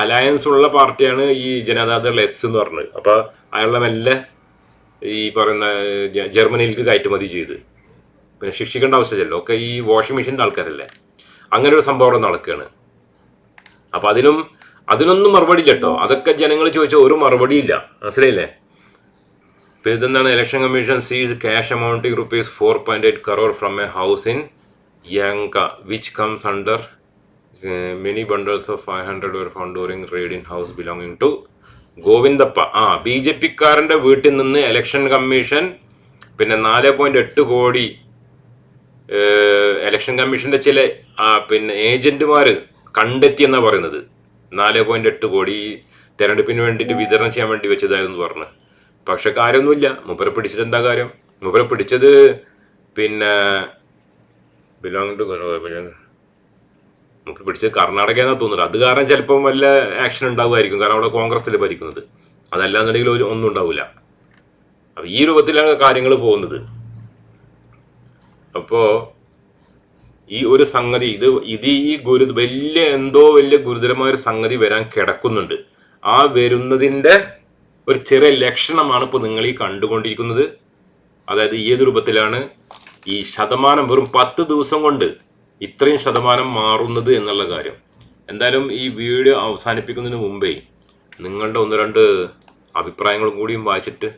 അലയൻസ് ഉള്ള പാർട്ടിയാണ് ഈ ജനതാദൾ എസ് എന്ന് പറഞ്ഞത്. അപ്പോൾ അയാളെ മെല്ലെ ഈ പറയുന്ന ജർമ്മനിയിലേക്ക് കയറ്റുമതി ചെയ്ത്. പിന്നെ ശിക്ഷിക്കേണ്ട ആവശ്യമില്ലല്ലോ. ഒക്കെ ഈ വാഷിംഗ് മെഷീന്റെ ആൾക്കാരല്ലേ. അങ്ങനെ ഒരു സംഭവം അവിടെ നടക്കുകയാണ്. അപ്പൊ അതിനും അതിനൊന്നും മറുപടി കേട്ടോ അതൊക്കെ ജനങ്ങൾ ചോദിച്ച ഒരു മറുപടി ഇല്ല. മനസ്സിലായില്ലേ? പിന്നെ ഇതെന്താണ്? Election commission seize cash amount rupees four point eight crore from a house in യങ്ക which comes under bundles of five hundred were found during raid in house belonging to Govindappa a B J പിക്കാരന്റെ വീട്ടിൽ നിന്ന് election commission പിന്നെ നാല് point എട്ട് കോടി election കമ്മീഷന്റെ ചില പിന്നെ ഏജന്റുമാർ കണ്ടെത്തിയെന്നാ പറയുന്നത്. നാല് പോയിന്റ് എട്ട് കോടി തെരഞ്ഞെടുപ്പിന് വേണ്ടിയിട്ട് വിതരണം ചെയ്യാൻ വേണ്ടി വെച്ചതായിരുന്നു പറഞ്ഞു. പക്ഷെ കാര്യമൊന്നുമില്ല. മുപ്പര പിടിച്ചിട്ട് എന്താ കാര്യം? മുപ്പര പിടിച്ചത് പിന്നെ ബിലോങ് ടു നമുക്ക് പിടിച്ചത് കർണാടക എന്നാ തോന്നുന്നത്. അത് കാരണം ചിലപ്പം വല്ല ആക്ഷൻ ഉണ്ടാവുമായിരിക്കും. കാരണം അവിടെ കോൺഗ്രസ്സിൽ ഭരിക്കുന്നത്. അതല്ലാന്നുണ്ടെങ്കിൽ ഒരു ഒന്നും ഉണ്ടാവില്ല അപ്പം ഈ രൂപത്തിലാണ് കാര്യങ്ങൾ പോകുന്നത്. അപ്പോൾ ഈ ഒരു സംഗതി ഇത് ഇത് ഈ ഗുരു വലിയ എന്തോ വലിയ ഗുരുതരമായ ഒരു സംഗതി വരാൻ കിടക്കുന്നുണ്ട്. ആ വരുന്നതിന്റെ ഒരു ചെറിയ ലക്ഷണമാണ് ഇപ്പോൾ നിങ്ങൾ ഈ കണ്ടുകൊണ്ടിരിക്കുന്നത്. അതായത് ഏത് രൂപത്തിലാണ് ഈ ശതമാനം വെറും പത്ത് ദിവസം കൊണ്ട് ഇത്രയും ശതമാനം മാറുന്നത് എന്നുള്ള കാര്യം. എന്തായാലും ഈ വീഡിയോ അവസാനിപ്പിക്കുന്നതിന് മുമ്പേ നിങ്ങളുടെ ഒന്ന് രണ്ട് അഭിപ്രായങ്ങളും കൂടിയും വായിച്ചിട്ട്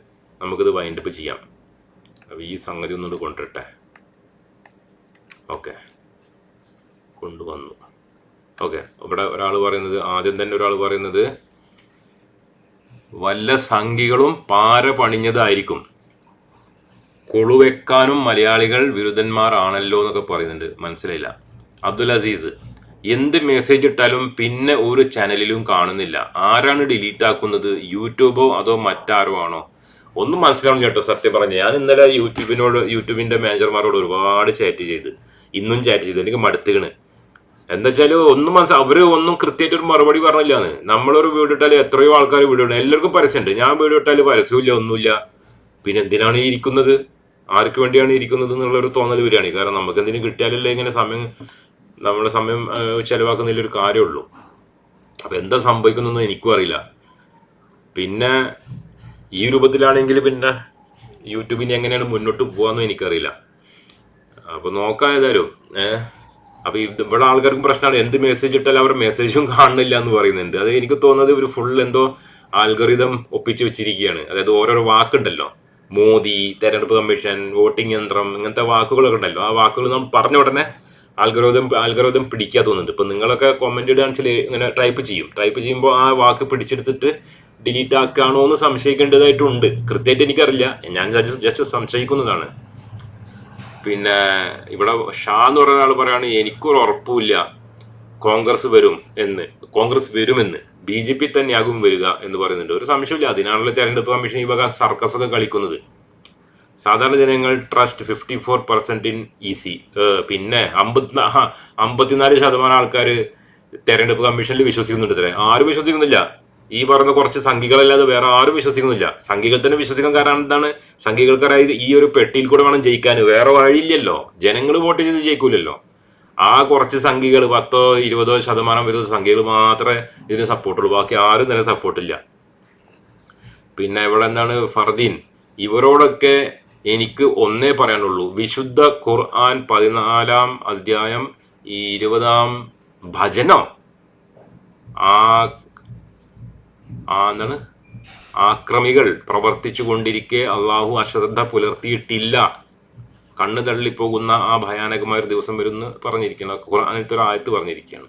നമുക്കിത് വൈൻഡപ്പ് ചെയ്യാം. അപ്പോൾ ഈ സംഗതി ഒന്നുകൂടി കൊണ്ടുവരട്ടെ. ഓക്കെ. കൊണ്ടുവന്നു. ഓക്കെ. ഇവിടെ ഒരാൾ പറയുന്നത് ആദ്യം തന്നെ ഒരാൾ പറയുന്നത് വല്ല സംഖികളും പാര പണിഞ്ഞതായിരിക്കും. കൊളുവെക്കാനും മലയാളികൾ വിരുദ്ധന്മാരാണല്ലോ എന്നൊക്കെ പറയുന്നുണ്ട്. മനസ്സിലായില്ല? അബ്ദുൽ അസീസ് എന്ത് മെസ്സേജ് ഇട്ടാലും പിന്നെ ഒരു ചാനലിലും കാണുന്നില്ല. ആരാണ് ഡിലീറ്റ് ആക്കുന്നത്? യൂട്യൂബോ അതോ മറ്റാരോ ആണോ? ഒന്നും മനസ്സിലാവണം കേട്ടോ സത്യം പറഞ്ഞു. ഞാൻ ഇന്നലെ യൂട്യൂബിനോട് യൂട്യൂബിന്റെ മാനേജർമാരോട് ഒരുപാട് ചാറ്റ് ചെയ്ത്. ഇന്നും ചാറ്റ് ചെയ്ത്. എനിക്ക് മടുത്തുകണ് എന്താ ഒന്നും മനസ്സിൽ അവർ ഒന്നും കൃത്യമായിട്ട് ഒരു മറുപടി പറഞ്ഞില്ലാന്ന്. നമ്മളൊരു വീഡിയോ ഇട്ടാൽ എത്രയോ ആൾക്കാർ വീഡിയോ എല്ലാവർക്കും പരസ്യമുണ്ട് ഞാൻ വീഡിയോ ഇട്ടാൽ പരസ്യമില്ല ഒന്നുമില്ല. പിന്നെ എന്തിനാണ് ഈ ഇരിക്കുന്നത്? ആർക്ക് വേണ്ടിയാണ് ഇരിക്കുന്നത് എന്നുള്ള ഒരു തോന്നൽ വരികയാണ്. കാരണം നമുക്ക് എന്തിനും കിട്ടിയാലല്ലേ ഇങ്ങനെ സമയം നമ്മുടെ സമയം ചെലവാക്കുന്നതിൽ ഒരു കാര്യമുള്ളൂ. അപ്പൊ എന്താ സംഭവിക്കുന്നതെന്ന് എനിക്കും അറിയില്ല. പിന്നെ ഈ രൂപത്തിലാണെങ്കിൽ പിന്നെ യൂട്യൂബിന് എങ്ങനെയാണ് മുന്നോട്ട് പോകാമെന്നും എനിക്കറിയില്ല. അപ്പൊ നോക്കാം ഏതായാലും. ഏഹ് അപ്പൊ ഇത് ഇവിടെ ആൾക്കാർക്ക് പ്രശ്നമാണ്. എന്ത് മെസ്സേജ് ഇട്ടാലും അവർ മെസ്സേജും കാണുന്നില്ല എന്ന് പറയുന്നുണ്ട്. അത് എനിക്ക് തോന്നുന്നത് ഒരു ഫുൾ എന്തോ ആൽഗറിതം ഒപ്പിച്ച് വെച്ചിരിക്കുകയാണ്. അതായത് ഓരോരോ വാക്കുണ്ടല്ലോ. മോദി തെരഞ്ഞെടുപ്പ് കമ്മീഷൻ വോട്ടിംഗ് യന്ത്രം ഇങ്ങനത്തെ വാക്കുകളൊക്കെ ഉണ്ടല്ലോ. ആ വാക്കുകൾ നമ്മൾ പറഞ്ഞ ഉടനെ ആൽഗരോദം ആൽഗരോദം പിടിക്കാൻ തോന്നുന്നുണ്ട്. ഇപ്പം നിങ്ങളൊക്കെ കമന്റ് വെച്ചാൽ ഇങ്ങനെ ടൈപ്പ് ചെയ്യും. ടൈപ്പ് ചെയ്യുമ്പോൾ ആ വാക്ക് പിടിച്ചെടുത്തിട്ട് ഡിലീറ്റ് ആക്കുകയാണോ എന്ന് സംശയിക്കേണ്ടതായിട്ടുണ്ട്. കൃത്യമായിട്ട് എനിക്കറിയില്ല. ഞാൻ ജസ്റ്റ് സംശയിക്കുന്നതാണ്. പിന്നെ ഇവിടെ ഷാ എന്ന് പറയുന്ന ആൾ പറയാണ് എനിക്കൊരു ഉറപ്പുമില്ല കോൺഗ്രസ് വരും എന്ന്. കോൺഗ്രസ് വരുമെന്ന്. ബി ജെ പി തന്നെയാകും വരിക എന്ന് പറയുന്നുണ്ട്. ഒരു സംശയമില്ല അതിനാണല്ലോ തെരഞ്ഞെടുപ്പ് കമ്മീഷൻ ഈ വക സർക്കസ് ഒക്കെ കളിക്കുന്നത്. സാധാരണ ജനങ്ങൾ trust fifty four percent in C പിന്നെ അമ്പത്തി അമ്പത്തിനാല് ശതമാനം ആൾക്കാർ തെരഞ്ഞെടുപ്പ് കമ്മീഷനിൽ വിശ്വസിക്കുന്നുണ്ട് ഇത്രേ. ആരും വിശ്വസിക്കുന്നില്ല. ഈ പറഞ്ഞ കുറച്ച് സംഘികളല്ലാതെ വേറെ ആരും വിശ്വസിക്കുന്നില്ല. സംഘികൾ തന്നെ വിശ്വസിക്കാൻ കാരണം എന്താണ്? സംഘികൾക്കറിയാം ഈ ഒരു പെട്ടിയിൽ കൂടെ വേണം ജയിക്കാൻ. വേറെ വഴിയില്ലല്ലോ. ജനങ്ങൾ വോട്ട് ചെയ്ത് ജയിക്കൂലല്ലോ. ആ കുറച്ച് സംഖ്യകൾ പത്തോ ഇരുപതോ ശതമാനം വരുന്ന സംഖ്യകൾ മാത്രമേ ഇതിന് സപ്പോർട്ടുള്ളൂ ബാക്കി ആരും തന്നെ സപ്പോർട്ടില്ല പിന്നെ ഇവിടെ എന്താണ്? ഫർദീൻ. ഇവരോടൊക്കെ എനിക്ക് ഒന്നേ പറയാനുള്ളൂ. വിശുദ്ധ ഖുർആൻ പതിനാലാം അധ്യായം ഇരുപതാം ഭജനോ. ആ എന്താണ്? ആക്രമികൾ പ്രവർത്തിച്ചു കൊണ്ടിരിക്കെ അള്ളാഹു അശ്രദ്ധ പുലർത്തിയിട്ടില്ല. കണ്ണ് തള്ളിപ്പോകുന്ന ആ ഭയാനകമായ ഒരു ദിവസം വരുമെന്ന് പറഞ്ഞിരിക്കണം. ഖുർആനിലത്തെ ഒരു ആയത്ത് പറഞ്ഞിരിക്കുകയാണ്.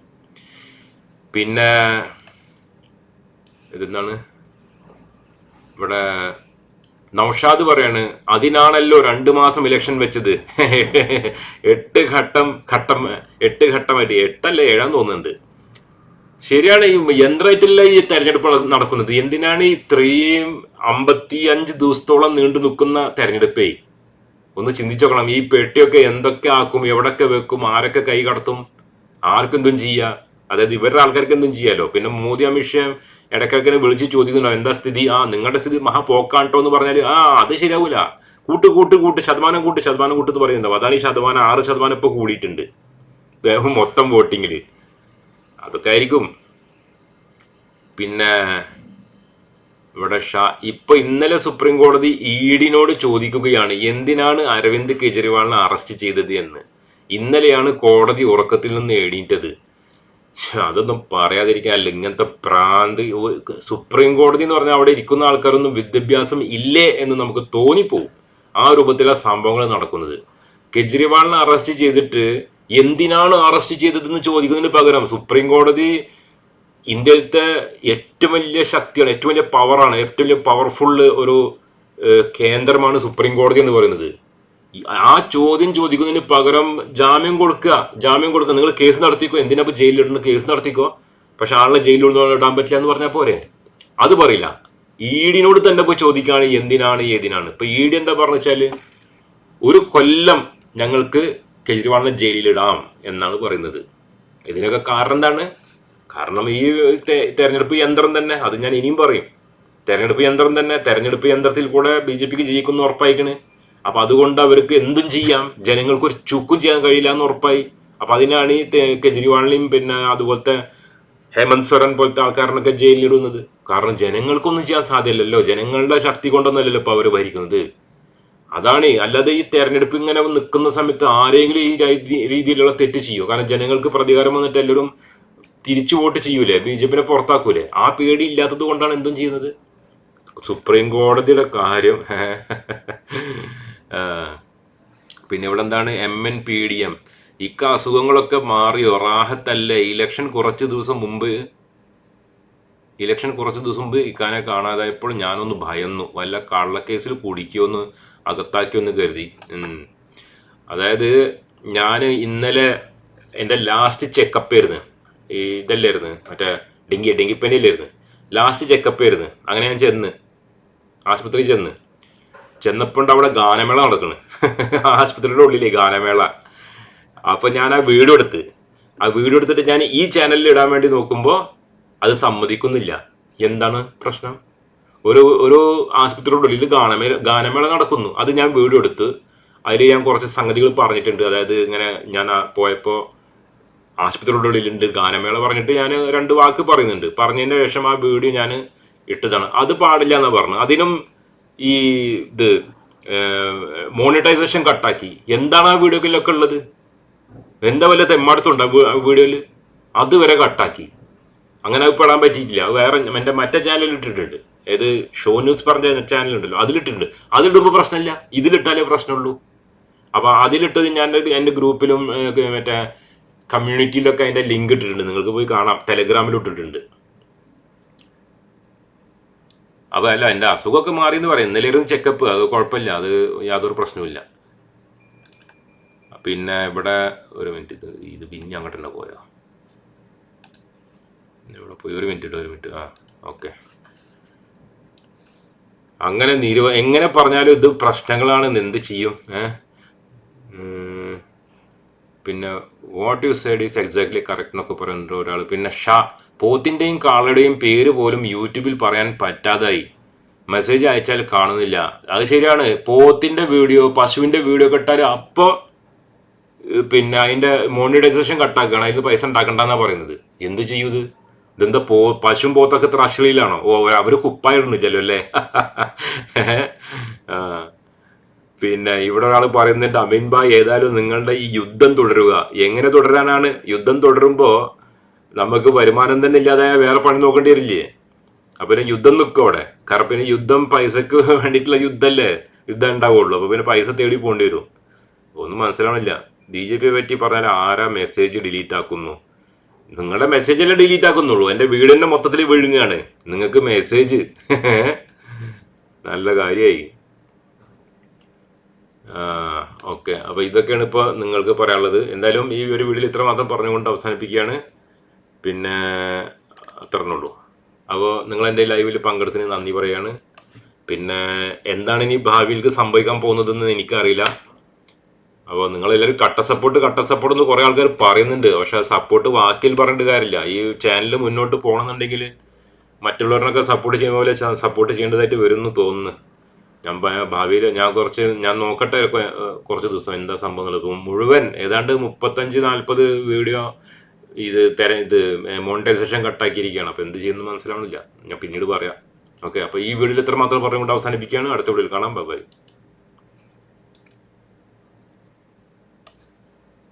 പിന്നെ ഇതെന്താണ്? ഇവിടെ നൗഷാദ് പറയാണ് അതിനാണല്ലോ രണ്ടു മാസം ഇലക്ഷൻ വെച്ചത്. എട്ട് ഘട്ടം ഘട്ടം എട്ട് ഘട്ടമായിട്ട് എട്ടല്ല ഏഴാന്ന് തോന്നുന്നുണ്ട്. ശരിയാണ് ഈ യന്ത്രമായിട്ടല്ല ഈ തെരഞ്ഞെടുപ്പ് നടക്കുന്നത്. എന്തിനാണ് ഈ ഇത്രയും അമ്പത്തി അഞ്ച് ദിവസത്തോളം നീണ്ടു നിൽക്കുന്ന തെരഞ്ഞെടുപ്പേ? ഒന്ന് ചിന്തിച്ചു നോക്കണം. ഈ പെട്ടിയൊക്കെ എന്തൊക്കെ ആക്കും എവിടൊക്കെ വെക്കും ആരൊക്കെ കൈ കടത്തും ആർക്കെന്തും ചെയ്യുക അതായത് ഇവരുടെ ആൾക്കാർക്ക് എന്തും ചെയ്യാലോ? പിന്നെ മോദി അമിത്ഷാ ഇടയ്ക്കിടയ്ക്ക് വിളിച്ച് ചോദിക്കുന്നുണ്ടോ എന്താ സ്ഥിതി? ആ നിങ്ങളുടെ സ്ഥിതി മഹാ പോക്കാട്ടോ എന്ന് പറഞ്ഞാൽ ആ അത് ശരിയാവൂല. കൂട്ട് കൂട്ട് കൂട്ട് ശതമാനം കൂട്ട് ശതമാനം കൂട്ട് എന്ന് അതാണ് ഈ ശതമാനം ആറ് ശതമാനം ഇപ്പൊ കൂടിയിട്ടുണ്ട്. മൊത്തം വോട്ടിങ്ങിൽ അതൊക്കെ ആയിരിക്കും. പിന്നെ ഇവിടെ ഷാ ഇപ്പൊ ഇന്നലെ സുപ്രീം കോടതി ഈഡിനോട് ചോദിക്കുകയാണ് എന്തിനാണ് അരവിന്ദ് കെജ്രിവാളിനെ അറസ്റ്റ് ചെയ്തത് എന്ന്. ഇന്നലെയാണ് കോടതി ഉറക്കത്തിൽ നിന്ന് എണീറ്റത്. അതൊന്നും പറയാതിരിക്കാനല്ല ഇങ്ങനത്തെ പ്രാന്ത് സുപ്രീം കോടതി എന്ന് പറഞ്ഞാൽ അവിടെ ഇരിക്കുന്ന ആൾക്കാരൊന്നും വിദ്യാഭ്യാസം ഇല്ലേ എന്ന് നമുക്ക് തോന്നിപ്പോവും ആ രൂപത്തിലാണ് സംഭവങ്ങൾ നടക്കുന്നത്. കെജ്രിവാളിനെ അറസ്റ്റ് ചെയ്തിട്ട് എന്തിനാണ് അറസ്റ്റ് ചെയ്തതെന്ന് ചോദിക്കുന്നതിന് പകരം സുപ്രീം കോടതി ഇന്ത്യയിലത്തെ ഏറ്റവും വലിയ ശക്തിയാണ് ഏറ്റവും വലിയ പവറാണ് ഏറ്റവും വലിയ പവർഫുള്ള് ഒരു കേന്ദ്രമാണ് സുപ്രീം കോടതി എന്ന് പറയുന്നത്. ആ ചോദ്യം ചോദിക്കുന്നതിന് പകരം ജാമ്യം കൊടുക്കുക ജാമ്യം കൊടുക്കുക. നിങ്ങൾ കേസ് നടത്തിക്കോ എന്തിനാ ഇപ്പൊ ജയിലിലിടുന്ന കേസ് നടത്തിക്കോ? പക്ഷെ ആളെ ജയിലിൽ ഇടാൻ പറ്റില്ല എന്ന് പറഞ്ഞാൽ പോരെ? അത് പറയില്ല. ഇ ഡിനോട് തന്നെ പോയി ചോദിക്കുകയാണ് എന്തിനാണ് ഏതിനാണ്? ഇപ്പൊ ഇ ഡി എന്താ പറഞ്ഞു വെച്ചാൽ ഒരു കൊല്ലം ഞങ്ങൾക്ക് കെജ്രിവാളിനെ ജയിലിലിടാം എന്നാണ് പറയുന്നത്. ഇതിനൊക്കെ കാരണം എന്താണ്? കാരണം ഈ തെരഞ്ഞെടുപ്പ് യന്ത്രം തന്നെ അത് ഞാൻ ഇനിയും പറയും. തെരഞ്ഞെടുപ്പ് യന്ത്രം തന്നെ തെരഞ്ഞെടുപ്പ് യന്ത്രത്തിൽ കൂടെ ബി ജെ പിക്ക് ജയിക്കുന്ന ഉറപ്പായിക്കണ്. അപ്പൊ അതുകൊണ്ട് അവർക്ക് എന്തും ചെയ്യാം. ജനങ്ങൾക്ക് ഒരു ചുക്കും ചെയ്യാൻ കഴിയില്ല എന്ന് ഉറപ്പായി. അപ്പൊ അതിനാണ് ഈ കെജ്രിവാളിനെയും പിന്നെ അതുപോലത്തെ ഹേമന്ത് സോറൻ പോലത്തെ ആൾക്കാരനൊക്കെ ജയിലിലിടുന്നത്. കാരണം ജനങ്ങൾക്കൊന്നും ചെയ്യാൻ സാധ്യമല്ലല്ലോ ജനങ്ങളുടെ ശക്തി കൊണ്ടൊന്നല്ലല്ലോ ഇപ്പൊ അവർ ഭരിക്കുന്നത്. അതാണ്. അല്ലാതെ ഈ തെരഞ്ഞെടുപ്പ് ഇങ്ങനെ നിൽക്കുന്ന സമയത്ത് ആരെങ്കിലും ഈ രീതിയിലുള്ള തെറ്റ് ചെയ്യുമോ കാരണം ജനങ്ങൾക്ക് പ്രതികാരം വന്നിട്ട് എല്ലാവരും തിരിച്ചു വോട്ട് ചെയ്യൂലേ? ബി ജെ പിനെ പുറത്താക്കൂലേ? ആ പേടി ഇല്ലാത്തത് കൊണ്ടാണ് എന്തും ചെയ്യുന്നത്. സുപ്രീം കോടതിയുടെ കാര്യം. പിന്നെ ഇവിടെ എന്താണ്? M N P D M. ഇക്ക അസുഖങ്ങളൊക്കെ മാറിയോ? റാഹത്തല്ലേ? ഇലക്ഷൻ കുറച്ച് ദിവസം മുമ്പ്. ഇലക്ഷൻ കുറച്ച് ദിവസം മുമ്പ് ഇക്കാനെ കാണാതായപ്പോൾ ഞാനൊന്ന് ഭയന്നു. വല്ല കള്ളക്കേസിൽ കുടിക്കുമെന്ന് അകത്താക്കിയൊന്ന് കരുതി. അതായത് ഞാൻ ഇന്നലെ എന്റെ ലാസ്റ്റ് ചെക്കപ്പ് ആയിരുന്നു. ഈ ഇതല്ലായിരുന്നു. മറ്റേ ഡെങ്കി ഡെങ്കിപ്പനി അല്ലായിരുന്നു ലാസ്റ്റ് ചെക്കപ്പ് ആയിരുന്നു. അങ്ങനെ ഞാൻ ചെന്ന് ആശുപത്രിയിൽ ചെന്ന്. ചെന്നപ്പോൾ ഉണ്ട് അവിടെ ഗാനമേള നടക്കണ്. ആശുപത്രിയുടെ ഉള്ളിലേ ഗാനമേള. അപ്പോൾ ഞാൻ ആ വീഡിയോ എടുത്ത് ആ വീഡിയോ എടുത്തിട്ട് ഞാൻ ഈ ചാനലിൽ ഇടാൻ വേണ്ടി നോക്കുമ്പോൾ അത് സമ്മതിക്കുന്നില്ല. എന്താണ് പ്രശ്നം? ഒരു ഒരു ആശുപത്രിയുടെ ഉള്ളിൽ ഗാനമേള ഗാനമേള നടക്കുന്നു. അത് ഞാൻ വീഡിയോ എടുത്ത് അതിൽ ഞാൻ കുറച്ച് സംഗതികൾ പറഞ്ഞിട്ടുണ്ട്. അതായത് ഇങ്ങനെ ഞാൻ പോയപ്പോൾ ആശുപത്രിയുടെ ഉള്ളിലുണ്ട്. ഗാനമേള പറഞ്ഞിട്ട് ഞാൻ രണ്ട് വാക്ക് പറയുന്നുണ്ട്. പറഞ്ഞതിന് ശേഷം ആ വീഡിയോ ഞാൻ ഇട്ടതാണ്. അത് പാടില്ല എന്നാ പറഞ്ഞു അതിനും ഈ ഇത് മോണിറ്റൈസേഷൻ കട്ടാക്കി. എന്താണ് ആ വീഡിയോയിലൊക്കെ ഉള്ളത്? എന്താ വല്ല തെമ്മാടത്തുണ്ടോ വീഡിയോയിൽ അതുവരെ കട്ടാക്കി. അങ്ങനെ പെടാൻ പറ്റിയിട്ടില്ല. വേറെ എന്റെ മറ്റേ ചാനലിൽ ഇട്ടിട്ടുണ്ട്. ഏത്? ഷോ ന്യൂസ് പറഞ്ഞ ചാനലുണ്ടല്ലോ അതിലിട്ടിട്ടുണ്ട്. അതിലിടുമ്പോൾ പ്രശ്നമില്ല. ഇതിലിട്ടാലേ പ്രശ്നമുള്ളൂ. അപ്പോൾ അതിലിട്ടത് ഞാൻ എന്റെ ഗ്രൂപ്പിലും മറ്റേ കമ്മ്യൂണിറ്റിയിലൊക്കെ അതിന്റെ ലിങ്ക് ഇട്ടിട്ടുണ്ട്. നിങ്ങൾക്ക് പോയി കാണാം. ടെലഗ്രാമിൽ ഇട്ടിട്ടുണ്ട്. അപ്പോൾ അല്ല എന്റെ അസുഖമൊക്കെ മാറി എന്ന് പറയും ഇന്നലെയായിരുന്നു ചെക്കപ്പ് അത് കുഴപ്പമില്ല. അത് യാതൊരു പ്രശ്നവുമില്ല. പിന്നെ ഇവിടെ ഒരു മിനിറ്റ് ഇത് ഇത് പിന്നെ അങ്ങോട്ട് തന്നെ പോയോ? ഇവിടെ പോയി. ഒരു മിനിറ്റ് ഒരു മിനിറ്റ് ആ ഓക്കെ അങ്ങനെ നിരവ എങ്ങനെ പറഞ്ഞാലും ഇത് പ്രശ്നങ്ങളാണ്. എന്ത് ചെയ്യും? ഏ? ഉം. പിന്നെ what you said is exactly correct എന്നൊക്കെ പറയുന്നുണ്ട് ഒരാൾ പിന്നെ ഷാ പോത്തിന്റെയും കാളയുടെയും പേര് പോലും യൂട്യൂബിൽ പറയാൻ പറ്റാതായി. മെസ്സേജ് അയച്ചാൽ കാണുന്നില്ല. അത് ശരിയാണ്. പോത്തിന്റെ വീഡിയോ പശുവിന്റെ വീഡിയോ കെട്ടാൽ അപ്പോൾ പിന്നെ അതിന്റെ മോണിറ്റൈസേഷൻ കട്ടാക്കുകയാണ് അതിന് പൈസ ഉണ്ടാക്കണ്ടെന്നാണ് പറയുന്നത്. എന്ത് ചെയ്യൂ ഇത്? ഇതെന്താ പോ പശുവും പോത്തൊക്കെ ഇത്ര അശ്ലീലാണോ? ഓ അവർ കുപ്പായിടുന്നില്ലല്ലോ അല്ലേ. പിന്നെ ഇവിടെ ഒരാൾ പറയുന്നുണ്ട് അമീൻ ഭായ് ഏതായാലും നിങ്ങളുടെ ഈ യുദ്ധം തുടരുക. എങ്ങനെ തുടരാനാണ്? യുദ്ധം തുടരുമ്പോ നമുക്ക് വരുമാനം തന്നെ ഇല്ലാതെ വേറെ പണി നോക്കേണ്ടി വരില്ലേ? അപ്പൊ പിന്നെ യുദ്ധം നിൽക്കും അവിടെ? കാരണം പിന്നെ യുദ്ധം പൈസക്ക് വേണ്ടിയിട്ടുള്ള യുദ്ധമല്ലേ യുദ്ധം ഉണ്ടാവുള്ളൂ. അപ്പൊ പിന്നെ പൈസ തേടി പോകേണ്ടി വരും. ഒന്നും മനസ്സിലാവണില്ല. ബി ജെ പിയെ പറ്റി പറഞ്ഞാൽ ആരാ മെസ്സേജ് ഡിലീറ്റ് ആക്കുന്നു? നിങ്ങളുടെ മെസ്സേജ് അല്ലേ ഡിലീറ്റ് ആക്കുന്നുള്ളൂ. എന്റെ വീടിന്റെ മൊത്തത്തിൽ വിഴുങ്ങാണ് നിങ്ങൾക്ക് മെസ്സേജ് നല്ല കാര്യമായി ഓക്കെ. അപ്പോൾ ഇതൊക്കെയാണ് ഇപ്പോൾ നിങ്ങൾക്ക് പറയാനുള്ളത്. എന്തായാലും ഈ ഒരു വീഡിയോയിൽ ഇത്ര മാത്രം പറഞ്ഞുകൊണ്ട് അവസാനിപ്പിക്കുകയാണ്. പിന്നെ അത്രന്നുള്ളൂ അപ്പോൾ നിങ്ങൾ എന്റെ ലൈവിൽ പങ്കെടുത്തിന് നന്ദി പറയാണ്. പിന്നെ എന്താണ് ഇനി ഭാവിയിലേക്ക് സംഭവിക്കാൻ പോകുന്നതെന്ന് എനിക്കറിയില്ല. അപ്പോൾ നിങ്ങളെല്ലാവരും കട്ട സപ്പോർട്ട് കട്ട സപ്പോർട്ട് എന്ന് കുറേ ആൾക്കാർ പറയുന്നുണ്ട്. പക്ഷെ സപ്പോർട്ട് വാക്കിൽ പറഞ്ഞിട്ട് കാര്യമില്ല. ഈ ചാനൽ മുന്നോട്ട് പോകണമെന്നുണ്ടെങ്കിൽ മറ്റുള്ളവരിനൊക്കെ സപ്പോർട്ട് ചെയ്യുന്ന പോലെ സപ്പോർട്ട് ചെയ്യേണ്ടതായിട്ട് വരും എന്ന് തോന്നുന്നു. ഞാൻ ഭാവിയിൽ ഞാൻ കുറച്ച് ഞാൻ നോക്കട്ടെ കുറച്ച് ദിവസം എന്താ സംഭവങ്ങൾ മുഴുവൻ ഏതാണ്ട് മുപ്പത്തഞ്ച് നാൽപ്പത് വീഡിയോ ഇത് തെര ഇത് മോണിറ്റൈസേഷൻ കട്ടാക്കിയിരിക്കുകയാണ്. അപ്പോൾ എന്ത് ചെയ്യുന്നു മനസ്സിലാവുന്നില്ല ഞാൻ പിന്നീട് പറയാം. ഓക്കെ അപ്പോൾ ഈ വീഡിയോയിൽ ഇത്ര മാത്രം പറഞ്ഞുകൊണ്ട് അവസാനിപ്പിക്കുകയാണ്. അടുത്ത വീഡിയോയിൽ കാണാം. ബൈ.